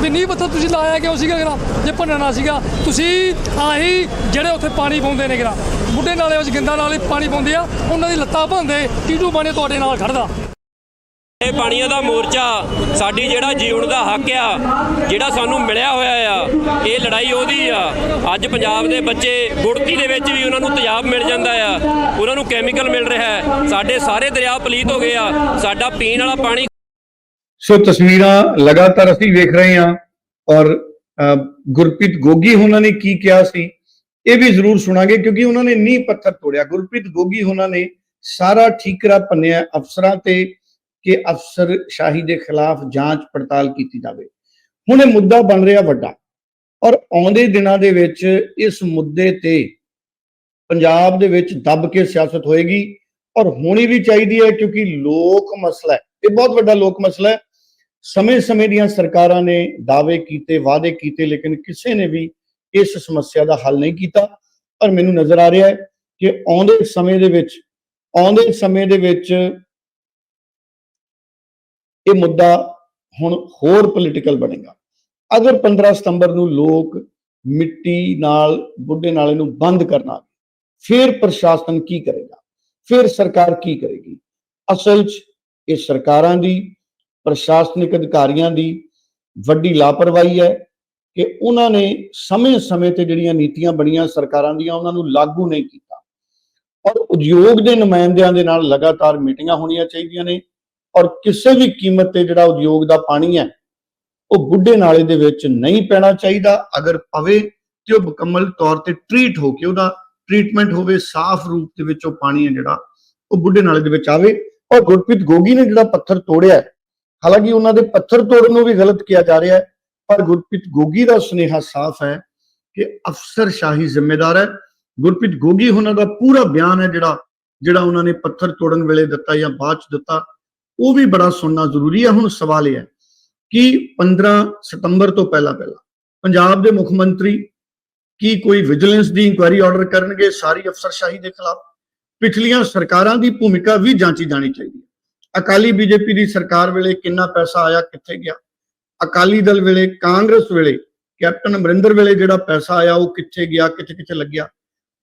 ਵੀ ਨੀਂਹ ਪੱਥਰ ਤੁਸੀਂ ਲਾਇਆ ਕਿਉਂ ਸੀਗਾ ਗਰਾ ਜੇ ਭੰਨਣਾ ਸੀਗਾ, ਤੁਸੀਂ ਆਹੀ ਜਿਹੜੇ ਉੱਥੇ ਪਾਣੀ ਪਾਉਂਦੇ ਨੇ ਕਿਰਾ ਬੁੱਢੇ ਨਾਲੇ ਵਿੱਚ ਗਿੰਦਾ ਨਾਲ ਹੀ ਪਾਣੀ ਪਾਉਂਦੇ ਆ, ਉਹਨਾਂ ਦੀ ਲੱਤਾਂ ਭੰਦੇ ਟੀਟੂ ਬਾਣੇ ਤੁਹਾਡੇ ਨਾਲ ਖੜਦਾ ਇਹ ਪਾਣੀਆਂ ਦਾ ਮੋਰਚਾ ਸਾਡੀ ਜਿਹੜਾ ਜੀਵਨ ਦਾ ਹੱਕ ਆ, ਜਿਹੜਾ ਸਾਨੂੰ ਮਿਲਿਆ ਹੋਇਆ ਆ, ਇਹ ਲੜਾਈ ਉਹਦੀ ਆ। ਅੱਜ ਪੰਜਾਬ ਦੇ ਬੱਚੇ ਗੁੜਤੀ ਦੇ ਵਿੱਚ ਵੀ ਉਹਨਾਂ ਨੂੰ ਤੇਜ਼ਾਬ ਮਿਲ ਜਾਂਦਾ ਆ। ਉਹਨਾਂ ਨੂੰ ਕੈਮੀਕਲ ਮਿਲ ਰਿਹਾ ਹੈ। ਸਾਡੇ ਸਾਰੇ ਦਰਿਆ ਪਲੀਤ ਹੋ ਗਏ ਆ। ਸਾਡਾ ਪੀਣ ਵਾਲਾ ਪਾਣੀ ਸੋ ਤਸਵੀਰਾਂ ਲਗਾਤਾਰ ਅਸੀਂ ਵੇਖ ਰਹੇ ਹਾਂ ਔਰ ਗੁਰਪ੍ਰੀਤ ਗੋਗੀ ਉਹਨਾਂ ਨੇ ਕੀ ਕਿਹਾ ਸੀ, ਇਹ ਵੀ ਜ਼ਰੂਰ ਸੁਣਾਂਗੇ ਕਿਉਂਕਿ ਉਹਨਾਂ ਨੇ ਨੀਂਹ ਪੱਥਰ ਤੋੜਿਆ। ਗੁਰਪ੍ਰੀਤ ਗੋਗੀ ਉਹਨਾਂ ਨੇ ਸਾਰਾ ਠੀਕਰਾ ਪੰਨਿਆ ਅਫਸਰਾਂ ਤੇ ਕਿ ਅਫਸਰ ਸ਼ਾਹੀ ਦੇ ਖਿਲਾਫ ਜਾਂਚ ਪੜਤਾਲ ਕੀਤੀ ਜਾਵੇ। ਹੁਣ ਇਹ ਮੁੱਦਾ ਬਣ ਰਿਹਾ ਵੱਡਾ ਔਰ ਆਉਂਦੇ ਦਿਨਾਂ ਦੇ ਵਿੱਚ ਇਸ ਮੁੱਦੇ ਤੇ ਪੰਜਾਬ ਦੇ ਵਿੱਚ ਦੱਬ ਕੇ ਸਿਆਸਤ ਹੋਏਗੀ ਔਰ ਹੋਣੀ ਵੀ ਚਾਹੀਦੀ ਹੈ ਕਿਉਂਕਿ ਲੋਕ ਮਸਲਾ ਹੈ। ਇਹ ਬਹੁਤ ਵੱਡਾ ਲੋਕ ਮਸਲਾ ਹੈ। ਸਮੇਂ-ਸਮੇਂ ਦੀਆਂ ਸਰਕਾਰਾਂ ਨੇ ਦਾਅਵੇ ਕੀਤੇ, ਵਾਅਦੇ ਕੀਤੇ, ਲੇਕਿਨ ਕਿਸੇ ਨੇ ਵੀ ਇਸ ਸਮੱਸਿਆ ਦਾ ਹੱਲ ਨਹੀਂ ਕੀਤਾ। ਔਰ ਮੈਨੂੰ ਨਜ਼ਰ ਆ ਰਿਹਾ ਹੈ ਕਿ ਆਉਂਦੇ ਸਮੇਂ ਦੇ ਵਿੱਚ, ਆਉਂਦੇ ਸਮੇਂ ਦੇ ਵਿੱਚ ਇਹ ਮੁੱਦਾ ਹੁਣ ਹੋਰ ਪੋਲੀਟੀਕਲ ਬਣੇਗਾ। ਅਗਰ 15 ਸਤੰਬਰ ਨੂੰ ਲੋਕ ਮਿੱਟੀ ਨਾਲ, ਬੁੱਢੇ ਨਾਲੇ ਨੂੰ ਬੰਦ ਕਰਨਾ ਫਿਰ ਪ੍ਰਸ਼ਾਸਨ ਕੀ ਕਰੇਗਾ? ਫਿਰ ਸਰਕਾਰ ਕੀ ਕਰੇਗੀ? ਅਸਲ 'ਚ ਇਹ ਸਰਕਾਰਾਂ ਦੀ, ਪ੍ਰਸ਼ਾਸਨਿਕ ਅਧਿਕਾਰੀਆਂ ਦੀ ਵੱਡੀ ਲਾਪਰਵਾਹੀ ਹੈ ਕਿ ਉਹਨਾਂ ਨੇ ਸਮੇਂ-ਸਮੇਂ ਤੇ ਜਿਹੜੀਆਂ ਨੀਤੀਆਂ ਬਣੀਆਂ ਸਰਕਾਰਾਂ ਦੀਆਂ, ਉਹਨਾਂ ਨੂੰ ਲਾਗੂ ਨਹੀਂ ਕੀਤਾ। ਔਰ ਉਦਯੋਗ ਦੇ ਨੁਮਾਇੰਦਿਆਂ ਦੇ ਨਾਲ ਲਗਾਤਾਰ ਮੀਟਿੰਗਾਂ ਹੋਣੀਆਂ ਚਾਹੀਦੀਆਂ ਨੇ। ਔਰ ਕਿਸੇ ਵੀ ਕੀਮਤ ਤੇ ਜਿਹੜਾ ਉਦਯੋਗ ਦਾ ਪਾਣੀ ਹੈ, ਉਹ ਬੁੱਢੇ ਨਾਲੇ ਦੇ ਵਿੱਚ ਨਹੀਂ ਪੈਣਾ ਚਾਹੀਦਾ। ਅਗਰ ਪਵੇ ਤੇ ਉਹ ਮੁਕੰਮਲ ਤੌਰ ਤੇ ਟ੍ਰੀਟ ਹੋ ਕੇ ਉਹਦਾ ਟ੍ਰੀਟਮੈਂਟ ਹੋਵੇ, ਸਾਫ਼ ਰੂਪ ਦੇ ਵਿੱਚ ਉਹ ਪਾਣੀ ਹੈ ਜਿਹੜਾ, ਉਹ ਬੁੱਢੇ ਨਾਲੇ ਦੇ ਵਿੱਚ ਆਵੇ। ਔਰ ਗੁਰਪ੍ਰੀਤ ਗੋਗੀ ਨੇ ਜਿਹੜਾ ਪੱਥਰ ਤੋੜਿਆ ਹਾਲਾਂਕਿ ਉਹਨਾਂ ਦੇ ਪੱਥਰ ਤੋੜਨ ਨੂੰ ਵੀ ਗਲਤ ਕਿਹਾ ਜਾ ਰਿਹਾ ਹੈ, ਪਰ ਗੁਰਪ੍ਰੀਤ ਗੋਗੀ ਦਾ ਸੁਨੇਹਾ ਸਾਫ਼ ਹੈ ਕਿ ਅਫਸਰ ਸ਼ਾਹੀ ਜ਼ਿੰਮੇਦਾਰ ਹੈ। ਗੁਰਪ੍ਰੀਤ ਗੋਗੀ ਉਹਨਾਂ ਦਾ ਪੂਰਾ ਬਿਆਨ ਹੈ ਜਿਹੜਾ ਜਿਹੜਾ ਉਹਨਾਂ ਨੇ ਪੱਥਰ ਤੋੜਨ ਵੇਲੇ ਦਿੱਤਾ ਜਾਂ ਬਾਅਦ ਚ ਦਿੱਤਾ। ਉਹ ਵੀ ਬੜਾ ਸੁਣਨਾ ਜ਼ਰੂਰੀ ਹੈ। ਹੁਣ ਸਵਾਲ ਇਹ ਹੈ ਕਿ 15 ਸਤੰਬਰ ਤੋਂ ਪਹਿਲਾਂ ਪਹਿਲਾਂ ਪੰਜਾਬ ਦੇ ਮੁੱਖ ਮੰਤਰੀ ਕੀ ਕੋਈ ਵਿਜੀਲੈਂਸ ਦੀ ਇਨਕੁਆਇਰੀ ਆਰਡਰ ਕਰਨਗੇ? ਸਾਰੀ ਅਫਸਰਸ਼ਾਹੀ ਦੇ ਖਿਲਾਫ ਪਿਛਲੀਆਂ ਸਰਕਾਰਾਂ ਦੀ ਭੂਮਿਕਾ ਵੀ ਜਾਂਚੀ ਜਾਣੀ ਚਾਹੀਦੀ ਹੈ। ਅਕਾਲੀ ਬੀਜੇਪੀ ਦੀ ਸਰਕਾਰ ਵੇਲੇ ਕਿੰਨਾ ਪੈਸਾ ਆਇਆ, ਕਿੱਥੇ ਗਿਆ? ਅਕਾਲੀ ਦਲ ਵੇਲੇ, ਕਾਂਗਰਸ ਵੇਲੇ, ਕੈਪਟਨ ਅਮਰਿੰਦਰ ਵੇਲੇ ਜਿਹੜਾ ਪੈਸਾ ਆਇਆ, ਉਹ ਕਿੱਥੇ ਗਿਆ, ਕਿੱਥੇ ਕਿੱਥੇ ਲੱਗਿਆ?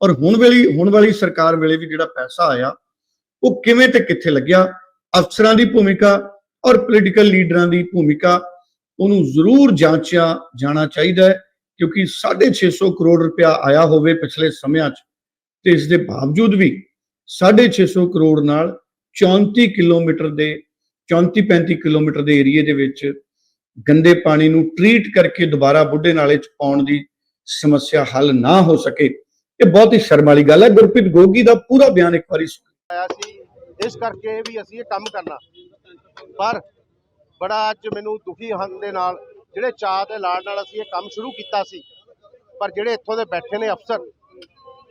ਔਰ ਹੁਣ ਵੇਲੇ ਹੁਣ ਵਾਲੀ ਸਰਕਾਰ ਵੇਲੇ ਵੀ ਜਿਹੜਾ ਪੈਸਾ ਆਇਆ, ਉਹ ਕਿਵੇਂ ਤੇ ਕਿੱਥੇ ਲੱਗਿਆ? ਅਫਸਰਾਂ ਦੀ ਭੂਮਿਕਾ ਔਰ ਪੋਲੀਟੀਕਲ ਲੀਡਰਾਂ ਦੀ ਭੂਮਿਕਾ, ਉਹਨੂੰ ਜ਼ਰੂਰ ਜਾਂਚਿਆ ਜਾਣਾ ਚਾਹੀਦਾ ਹੈ, ਕਿਉਂਕਿ 650 ਕਰੋੜ ਰੁਪਇਆ ਆਇਆ ਹੋਵੇ ਪਿਛਲੇ ਸਮਿਆਂ 'ਚ ਤੇ ਇਸ ਦੇ ਬਾਵਜੂਦ ਵੀ 650 ਕਰੋੜ ਨਾਲ 34 ਕਿਲੋਮੀਟਰ ਦੇ 34 35 ਕਿਲੋਮੀਟਰ ਦੇ ਏਰੀਏ ਦੇ ਵਿੱਚ ਗੰਦੇ ਪਾਣੀ ਨੂੰ ਟਰੀਟ ਕਰਕੇ ਦੁਬਾਰਾ ਬੁੱਢੇ ਨਾਲੇ 'ਚ ਪਾਉਣ ਦੀ ਸਮੱਸਿਆ ਹੱਲ ਨਾ ਹੋ ਸਕੇ। ਇਹ ਬਹੁਤ ਹੀ ਸ਼ਰਮ ਵਾਲੀ ਗੱਲ ਹੈ। ਗੁਰਪ੍ਰੀਤ ਗੋਗੀ ਦਾ ਪੂਰਾ ਬਿਆਨ ਇੱਕ ਵਾਰੀ ਸੁਣ। ਆਇਆ ਸੀ ਇਸ ਕਰਕੇ ਵੀ ਅਸੀਂ ਇਹ ਕੰਮ ਕਰਨਾ। ਪਰ ਬੜਾ ਅੱਜ ਮੈਨੂੰ ਦੁਖੀ ਹਨ ਦੇ ਨਾਲ ਜਿਹੜੇ ਚਾਅ ਤੇ ਲਾੜ ਨਾਲ ਅਸੀਂ ਇਹ ਕੰਮ ਸ਼ੁਰੂ ਕੀਤਾ ਸੀ, ਪਰ ਜਿਹੜੇ ਇੱਥੋਂ ਦੇ ਬੈਠੇ ਨੇ ਅਫਸਰ,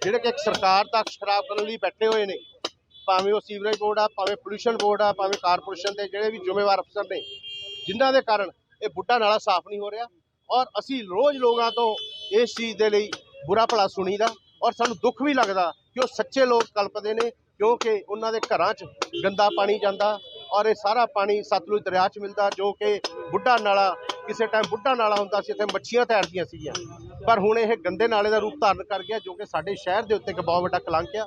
ਜਿਹੜੇ ਕਿ ਸਰਕਾਰ ਤੱਕ ਖਰਾਬ ਕਰਨ ਲਈ ਬੈਠੇ ਹੋਏ ਨੇ, ਭਾਵੇਂ ਉਹ ਸੀਵਰੇਜ ਬੋਰਡ ਆ, ਭਾਵੇਂ ਪੋਲੂਸ਼ਨ ਬੋਰਡ ਆ, ਭਾਵੇਂ ਕਾਰਪੋਰੇਸ਼ਨ ਦੇ ਜਿਹੜੇ ਵੀ ਜ਼ਿੰਮੇਵਾਰ ਅਫਸਰ ਨੇ, ਜਿਨ੍ਹਾਂ ਦੇ ਕਾਰਨ ਇਹ ਬੁੱਢਾ ਨਾਲਾ ਸਾਫ਼ ਨਹੀਂ ਹੋ ਰਿਹਾ ਔਰ ਅਸੀਂ ਰੋਜ਼ ਲੋਕਾਂ ਤੋਂ ਇਸ ਚੀਜ਼ ਦੇ ਲਈ ਬੁਰਾ ਭਲਾ ਸੁਣੀਦਾ ਔਰ ਸਾਨੂੰ ਦੁੱਖ ਵੀ ਲੱਗਦਾ ਕਿ ਉਹ ਸੱਚੇ ਲੋਕ ਕਲਪਦੇ ਨੇ ਕਿਉਂਕਿ ਉਹਨਾਂ ਦੇ ਘਰਾਂ 'ਚ ਗੰਦਾ ਪਾਣੀ ਜਾਂਦਾ ਔਰ ਇਹ ਸਾਰਾ ਪਾਣੀ ਸਤਲੁਜ ਦਰਿਆ 'ਚ ਮਿਲਦਾ, ਜੋ ਕਿ ਬੁੱਢਾ ਨਾਲਾ, ਕਿਸੇ ਟਾਈਮ ਬੁੱਢਾ ਨਾਲਾ ਹੁੰਦਾ ਸੀ, ਇੱਥੇ ਮੱਛੀਆਂ ਤੈਰਦੀਆਂ ਸੀਗੀਆਂ। ਪਰ ਹੁਣ ਇਹ ਗੰਦੇ ਨਾਲੇ ਦਾ ਰੂਪ ਧਾਰਨ ਕਰ ਗਿਆ, ਜੋ ਕਿ ਸਾਡੇ ਸ਼ਹਿਰ ਦੇ ਉੱਤੇ ਇੱਕ ਬਹੁਤ ਵੱਡਾ ਕਲੰਕ ਆ,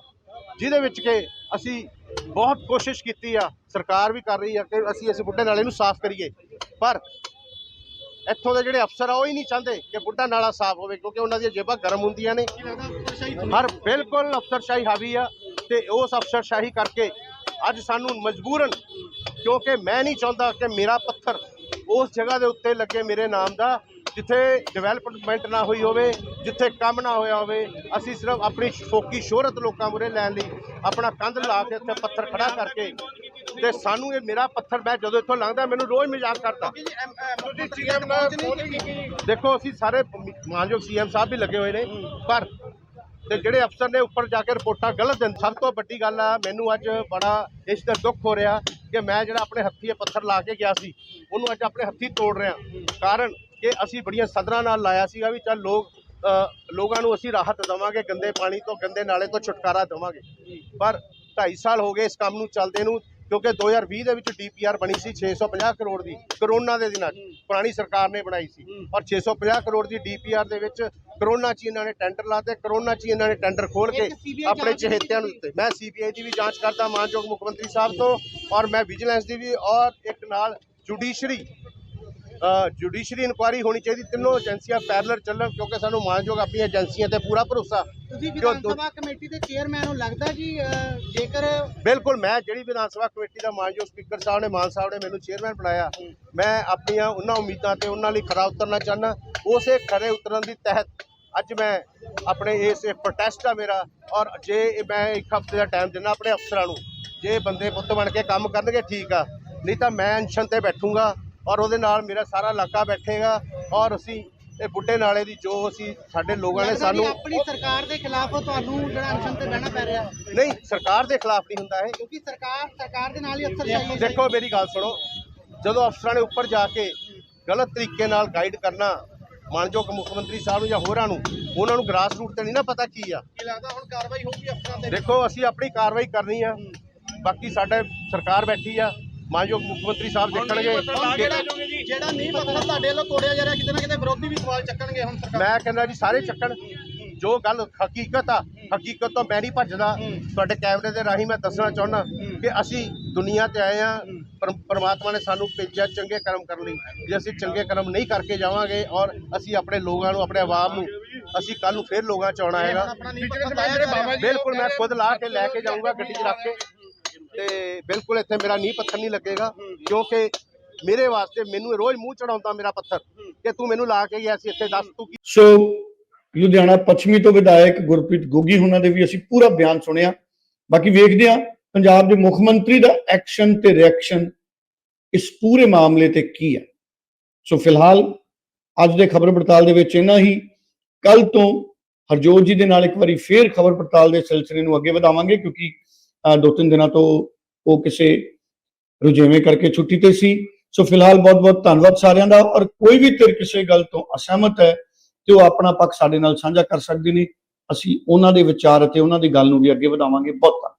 ਜਿਹਦੇ ਵਿੱਚ ਕਿ ਅਸੀਂ ਬਹੁਤ ਕੋਸ਼ਿਸ਼ ਕੀਤੀ ਆ, ਸਰਕਾਰ ਵੀ ਕਰ ਰਹੀ ਆ ਕਿ ਅਸੀਂ ਇਸ ਬੁੱਢੇ ਨਾਲੇ ਨੂੰ ਸਾਫ਼ ਕਰੀਏ। ਪਰ ਇੱਥੋਂ ਦੇ ਜਿਹੜੇ ਅਫਸਰ ਆ, ਉਹ ਹੀ ਨਹੀਂ ਚਾਹੁੰਦੇ ਕਿ ਬੁੱਢਾ ਨਾਲਾ ਸਾਫ਼ ਹੋਵੇ, ਕਿਉਂਕਿ ਉਹਨਾਂ ਦੀਆਂ ਜੇਬਾਂ ਗਰਮ ਹੁੰਦੀਆਂ ਨੇ। ਹਰ ਬਿਲਕੁਲ ਅਫਸਰਸ਼ਾਹੀ ਹਾਵੀ ਆ। ਤੇ ਉਸ ਅਫਸਰਸ਼ਾਹੀ ਕਰਕੇ ਅੱਜ ਸਾਨੂੰ ਮਜਬੂਰਨ ਕਿਉਂਕਿ ਮੈਂ ਨਹੀਂ ਚਾਹੁੰਦਾ ਕਿ ਮੇਰਾ ਪੱਥਰ ਉਸ ਜਗ੍ਹਾ ਦੇ ਉੱਤੇ ਲੱਗੇ ਮੇਰੇ ਨਾਮ ਦਾ ਜਿੱਥੇ ਡਿਵੈਲਪਮੈਂਟ ਨਾ ਹੋਈ ਹੋਵੇ ਜਿੱਥੇ ਕੰਮ ਨਾ ਹੋਇਆ ਹੋਵੇ। ਅਸੀਂ ਸਿਰਫ ਆਪਣੀ ਫੋਕੀ ਸ਼ੋਹਰਤ ਲੋਕਾਂ ਮੁਰੇ ਲੈਣ ਲਈ ਆਪਣਾ ਕੰਧ ਲਾ ਕੇ ਉੱਥੇ ਪੱਥਰ ਖੜਾ ਕਰਕੇ ਤੇ ਸਾਨੂੰ ਇਹ ਮੇਰਾ ਪੱਥਰ ਮੈਂ ਜਦੋਂ ਇੱਥੋਂ ਲੰਘਦਾ ਮੈਨੂੰ ਰੋਜ਼ ਮਜ਼ਾਕ ਕਰਦਾ। ਦੇਖੋ ਅਸੀਂ ਸਾਰੇ ਮਾਨਯੋਗ ਸੀਐਮ ਸਾਹਿਬ ਵੀ ਲੱਗੇ ਹੋਏ ਨੇ ਪਰ ਤੇ ਜਿਹੜੇ ਅਫਸਰ ਨੇ ਉੱਪਰ ਜਾ ਕੇ ਰਿਪੋਰਟਾਂ ਗਲਤ ਦਿੰਦੇ ਸਭ ਤੋਂ ਵੱਡੀ ਗੱਲ ਆ, ਮੈਨੂੰ ਅੱਜ ਬੜਾ ਇਸ ਦਾ ਦੁੱਖ ਹੋ ਰਿਹਾ ਕਿ ਮੈਂ ਜਿਹੜਾ ਆਪਣੇ ਹੱਥੀਂ ਇਹ ਪੱਥਰ ਲਾ ਕੇ ਗਿਆ ਸੀ, ਉਹਨੂੰ ਅੱਜ ਆਪਣੇ ਹੱਥੀਂ ਤੋੜ ਰਿਹਾ। ਕਾਰਨ ਕਿ ਅਸੀਂ ਬੜੀਆਂ ਸਦਰਾਂ ਨਾਲ ਲਾਇਆ ਸੀਗਾ ਵੀ ਚੱਲ ਲੋਕ ਲੋਕਾਂ ਨੂੰ ਅਸੀਂ ਰਾਹਤ ਦੇਵਾਂਗੇ, ਗੰਦੇ ਪਾਣੀ ਤੋਂ, ਗੰਦੇ ਨਾਲੇ ਤੋਂ ਛੁਟਕਾਰਾ ਦੇਵਾਂਗੇ। ਪਰ 2.5 ਸਾਲ ਹੋ ਗਏ ਇਸ ਕੰਮ ਨੂੰ ਚੱਲਦੇ ਨੂੰ ਕਿਉਂਕਿ 2020 ਦੇ ਵਿੱਚ ਡੀਪੀਆਰ ਬਣੀ ਸੀ 650 ਕਰੋੜ ਦੀ ਕਰੋਨਾ ਦੇ ਦਿਨਾਂ 'ਚ। ਪੁਰਾਣੀ ਸਰਕਾਰ ਨੇ ਬਣਾਈ ਸੀ। ਔਰ 650 ਕਰੋੜ ਦੀ ਡੀਪੀਆਰ ਦੇ ਵਿੱਚ ਕਰੋਨਾ 'ਚ ਇਹਨਾਂ ਨੇ ਟੈਂਡਰ ਲਾਤੇ ਕਰੋਨਾ 'ਚ ਇਹਨਾਂ ਨੇ ਟੈਂਡਰ ਖੋਲ ਕੇ ਆਪਣੇ ਚਹੇਤਿਆਂ ਨੂੰ ਦਿੱਤੇ। ਮੈਂ ਸੀਬੀਆਈ ਦੀ ਵੀ ਜਾਂਚ ਕਰਦਾ ਮਾਨਯੋਗ ਮੁੱਖ ਮੰਤਰੀ ਸਾਹਿਬ ਤੋਂ ਔਰ ਮੈਂ ਵਿਜੀਲੈਂਸ ਦੀ ਵੀ ਔਰ ਇੱਕ ਨਾਲ ਜੁਡੀਸ਼ਰੀ ਜੁਡੀਸ਼ਰੀ ਇਨਕੁਆਇਰੀ ਹੋਣੀ ਚਾਹੀਦੀ। ਤਿੰਨੋਂ ਏਜੰਸੀਆਂ ਪੈਰਲਰ ਚੱਲਣ ਕਿਉਂਕਿ ਸਾਨੂੰ ਮਾਨਯੋਗ ਆਪਣੀਆਂ ਏਜੰਸੀਆਂ ਤੇ ਪੂਰਾ ਭਰੋਸਾ ਤੁਸੀਂ ਜੋ ਵਿਧਾਨ ਦੋ- ਸਭਾ ਕਮੇਟੀ ਦੇ ਚੇਅਰਮੈਨ ਨੂੰ ਲੱਗਦਾ ਕਿ ਅਹ, ਜੇਕਰ ਬਿਲਕੁਲ ਮੈਂ ਜਿਹੜੀ ਵਿਧਾਨ ਸਭਾ ਕਮੇਟੀ ਦਾ ਮਾਨਯੋਗ ਸਪੀਕਰ ਸਾਹਿਬ ਨੇ ਮਾਨ ਸਾਹਿਬ ਨੇ ਮੈਨੂੰ ਚੇਅਰਮੈਨ ਬਣਾਇਆ ਮੈਂ ਆਪਣੀਆਂ ਉਹਨਾਂ ਉਮੀਦਾਂ ਤੇ ਉਹਨਾਂ ਲਈ ਖਰਾ ਉਤਰਨਾ ਚਾਹੁੰਦਾ ਉਸੇ ਖਰੇ ਉਤਰਨ ਦੀ ਤਹਿਤ ਅੱਜ ਮੈਂ ਆਪਣੇ ਇਸ ਪ੍ਰੋਟੈਸਟ ਆ ਮੇਰਾ ਔਰ ਜੇ ਮੈਂ ਇੱਕ ਹਫ਼ਤੇ ਦਾ ਟਾਈਮ ਦਿੰਦਾ ਆਪਣੇ ਅਫਸਰਾਂ ਨੂੰ ਜੇ ਬੰਦੇ ਪੁੱਤ ਬਣ ਕੇ ਕੰਮ ਕਰਨਗੇ ਠੀਕ ਆ ਨਹੀਂ ਤਾਂ ਮੈਂ ਅਨਸ਼ਨ ਤੇ ਬੈਠੂੰਗਾ ਔਰ ਉਹਦੇ ਨਾਲ ਮੇਰਾ ਸਾਰਾ ਇਲਾਕਾ ਬੈਠੇਗਾ ਔਰ ਅਸੀਂ ਇਹ ਬੁੱਢੇ ਨਾਲੇ ਦੀ ਜੋ ਅਸੀਂ ਸਾਡੇ ਲੋਕਾਂ ਨੇ ਸਾਨੂੰ ਆਪਣੀ ਸਰਕਾਰ ਦੇ ਖਿਲਾਫ ਤੁਹਾਨੂੰ ਜਿਹੜਾ ਅਨਸ਼ਨ ਤੇ ਬਹਿਣਾ ਪੈ ਰਿਹਾ। ਨਹੀਂ ਸਰਕਾਰ ਦੇ ਖਿਲਾਫ ਨਹੀਂ ਹੁੰਦਾ ਇਹ। ਕਿਉਂਕਿ ਸਰਕਾਰ ਸਰਕਾਰ ਦੇ ਨਾਲ ਹੀ ਅਫਸਰ ਚਾਹੀਏ ਦੇਖੋ ਮੇਰੀ ਗੱਲ ਸੁਣੋ ਜਦੋਂ ਅਫਸਰਾਂ ਨੇ ਉੱਪਰ ਜਾ ਕੇ ਗਲਤ ਤਰੀਕੇ ਨਾਲ ਗਾਈਡ ਕਰਨਾ ਮਾਨਯੋਗ ਮੁੱਖ ਮੰਤਰੀ ਸਾਹਿਬ ਨੂੰ ਜਾਂ ਹੋਰਾਂ ਨੂੰ ਉਹਨਾਂ ਨੂੰ ਗ੍ਰਾਸ ਰੂਟ ਤੇ ਨਹੀਂ ਨਾ ਪਤਾ ਕੀ ਆ। ਕੀ ਲੱਗਦਾ ਹੁਣ ਕਾਰਵਾਈ ਹੋਊਗੀ ਅਫਸਰਾਂ ਤੇ? ਦੇਖੋ ਅਸੀਂ ਆਪਣੀ ਕਾਰਵਾਈ ਕਰਨੀ ਆ। ਬਾਕੀ ਸਾਡੇ ਸਰਕਾਰ ਬੈਠੀ ਆ। ਮਾਨਯੋਗ ਮੁੱਖ ਮੰਤਰੀ ਸਾਹਿਬ ਦੇਖਣਗੇ ਜਿਹੜਾ ਨਹੀਂ ਪੱਥਰ ਤੁਹਾਡੇ ਵੱਲੋਂ ਤੋੜਿਆ ਜਾ ਰਿਹਾ ਕਿਤੇ ਨਾ ਕਿਤੇ ਵਿਰੋਧੀ ਵੀ ਸਵਾਲ ਚੱਕਣਗੇ ਹੁਣ ਸਰਕਾਰ। ਮੈਂ ਕਹਿੰਦਾ ਜੀ ਸਾਰੇ ਚੱਕਣ। ਜੋ ਗੱਲ ਹਕੀਕਤ ਆ ਹਕੀਕਤ ਤੋਂ ਮੈਂ ਨਹੀਂ ਭੱਜਦਾ। ਤੁਹਾਡੇ ਕੈਮਰੇ ਦੇ ਰਾਹੀਂ ਮੈਂ ਦੱਸਣਾ ਚਾਹੁੰਦਾ ਕਿ ਅਸੀਂ ਦੁਨੀਆ ਤੇ ਆਏ ਆ ਪਰਮਾਤਮਾ ਨੇ ਸਾਨੂੰ ਭੇਜਿਆ ਚੰਗੇ ਕਰਮ ਕਰਨ ਲਈ। ਜੇ ਅਸੀਂ ਚੰਗੇ ਕਰਮ ਨਹੀਂ ਕਰਕੇ ਜਾਵਾਂਗੇ ਔਰ ਅਸੀਂ ਆਪਣੇ ਲੋਕਾਂ ਨੂੰ ਆਪਣੇ ਆਵਾਮ ਨੂੰ ਅਸੀਂ ਕੱਲ ਨੂੰ ਫੇਰ ਲੋਕਾਂ ਚ ਆਉਣਾ ਹੈਗਾ। ਬਿਲਕੁਲ ਮੈਂ ਖੁਦ ਲਾ ਕੇ ਲੈ ਕੇ ਜਾਊਂਗਾ ਗੱਡੀ 'ਚ ਰੱਖ ਕੇ। ਤੇ ਬਿਲਕੁਲ ਇੱਥੇ ਮੇਰਾ ਨੀਂਹ ਪੱਥਰ ਨਹੀਂ ਲੱਗੇਗਾ, ਕਿਉਂਕਿ ਮੇਰੇ ਵਾਸਤੇ ਮੈਨੂੰ ਰੋਜ਼ ਮੂੰਹ ਚੜਾਉਂਦਾ ਮੇਰਾ ਪੱਥਰ, ਕਿ ਤੂੰ ਮੈਨੂੰ ਲਾ ਕੇ ਗਿਆ ਸੀ ਇੱਥੇ, ਦੱਸ ਤੂੰ ਕੀ ਸੋ ਲੁਧਿਆਣਾ ਪੱਛਮੀ ਤੋਂ ਵਿਧਾਇਕ ਗੁਰਪ੍ਰੀਤ ਗੋਗੀ ਉਹਨਾਂ ਦੇ ਵੀ ਅਸੀਂ ਪੂਰਾ ਬਿਆਨ ਸੁਣਿਆ। ਬਾਕੀ ਵੇਖਦੇ ਹਾਂ, ਪੰਜਾਬ ਦੇ ਮੁੱਖ ਮੰਤਰੀ ਦਾ ਐਕਸ਼ਨ ਤੇ ਰਿਐਕਸ਼ਨ ਇਸ ਪੂਰੇ ਮਾਮਲੇ ਤੇ ਕੀ ਹੈ। ਸੋ ਫਿਲਹਾਲ ਅੱਜ ਦੇ ਖਬਰ ਪੜਤਾਲ ਦੇ ਵਿੱਚ ਇੰਨਾ ਹੀ। ਕੱਲ ਤੋਂ ਹਰਜੋਤ ਜੀ ਦੇ ਨਾਲ ਇੱਕ ਵਾਰੀ ਫੇਰ ਖਬਰ ਪੜਤਾਲ ਦੇ ਸਿਲਸਿਲੇ ਨੂੰ ਅੱਗੇ ਵਧਾਵਾਂਗੇ, ਕਿਉਂਕਿ ਦੋ ਤਿੰਨ ਦਿਨਾਂ ਤੋਂ ਉਹ ਕਿਸੇ ਰੁਝੇਵੇਂ ਕਰਕੇ ਛੁੱਟੀ ਤੇ ਸੀ। ਸੋ ਫਿਲਹਾਲ ਬਹੁਤ ਬਹੁਤ ਧੰਨਵਾਦ ਸਾਰਿਆਂ ਦਾ ਔਰ ਕੋਈ ਵੀ ਧਿਰ ਕਿਸੇ ਗੱਲ ਤੋਂ ਅਸਹਿਮਤ ਹੈ ਤੇ ਉਹ ਆਪਣਾ ਪੱਖ ਸਾਡੇ ਨਾਲ ਸਾਂਝਾ ਕਰ ਸਕਦੇ ਨੇ। ਅਸੀਂ ਉਹਨਾਂ ਦੇ ਵਿਚਾਰ ਅਤੇ ਉਹਨਾਂ ਦੀ ਗੱਲ ਨੂੰ ਵੀ ਅੱਗੇ ਵਧਾਵਾਂਗੇ। ਬਹੁਤ ਧੰਨਵਾਦ।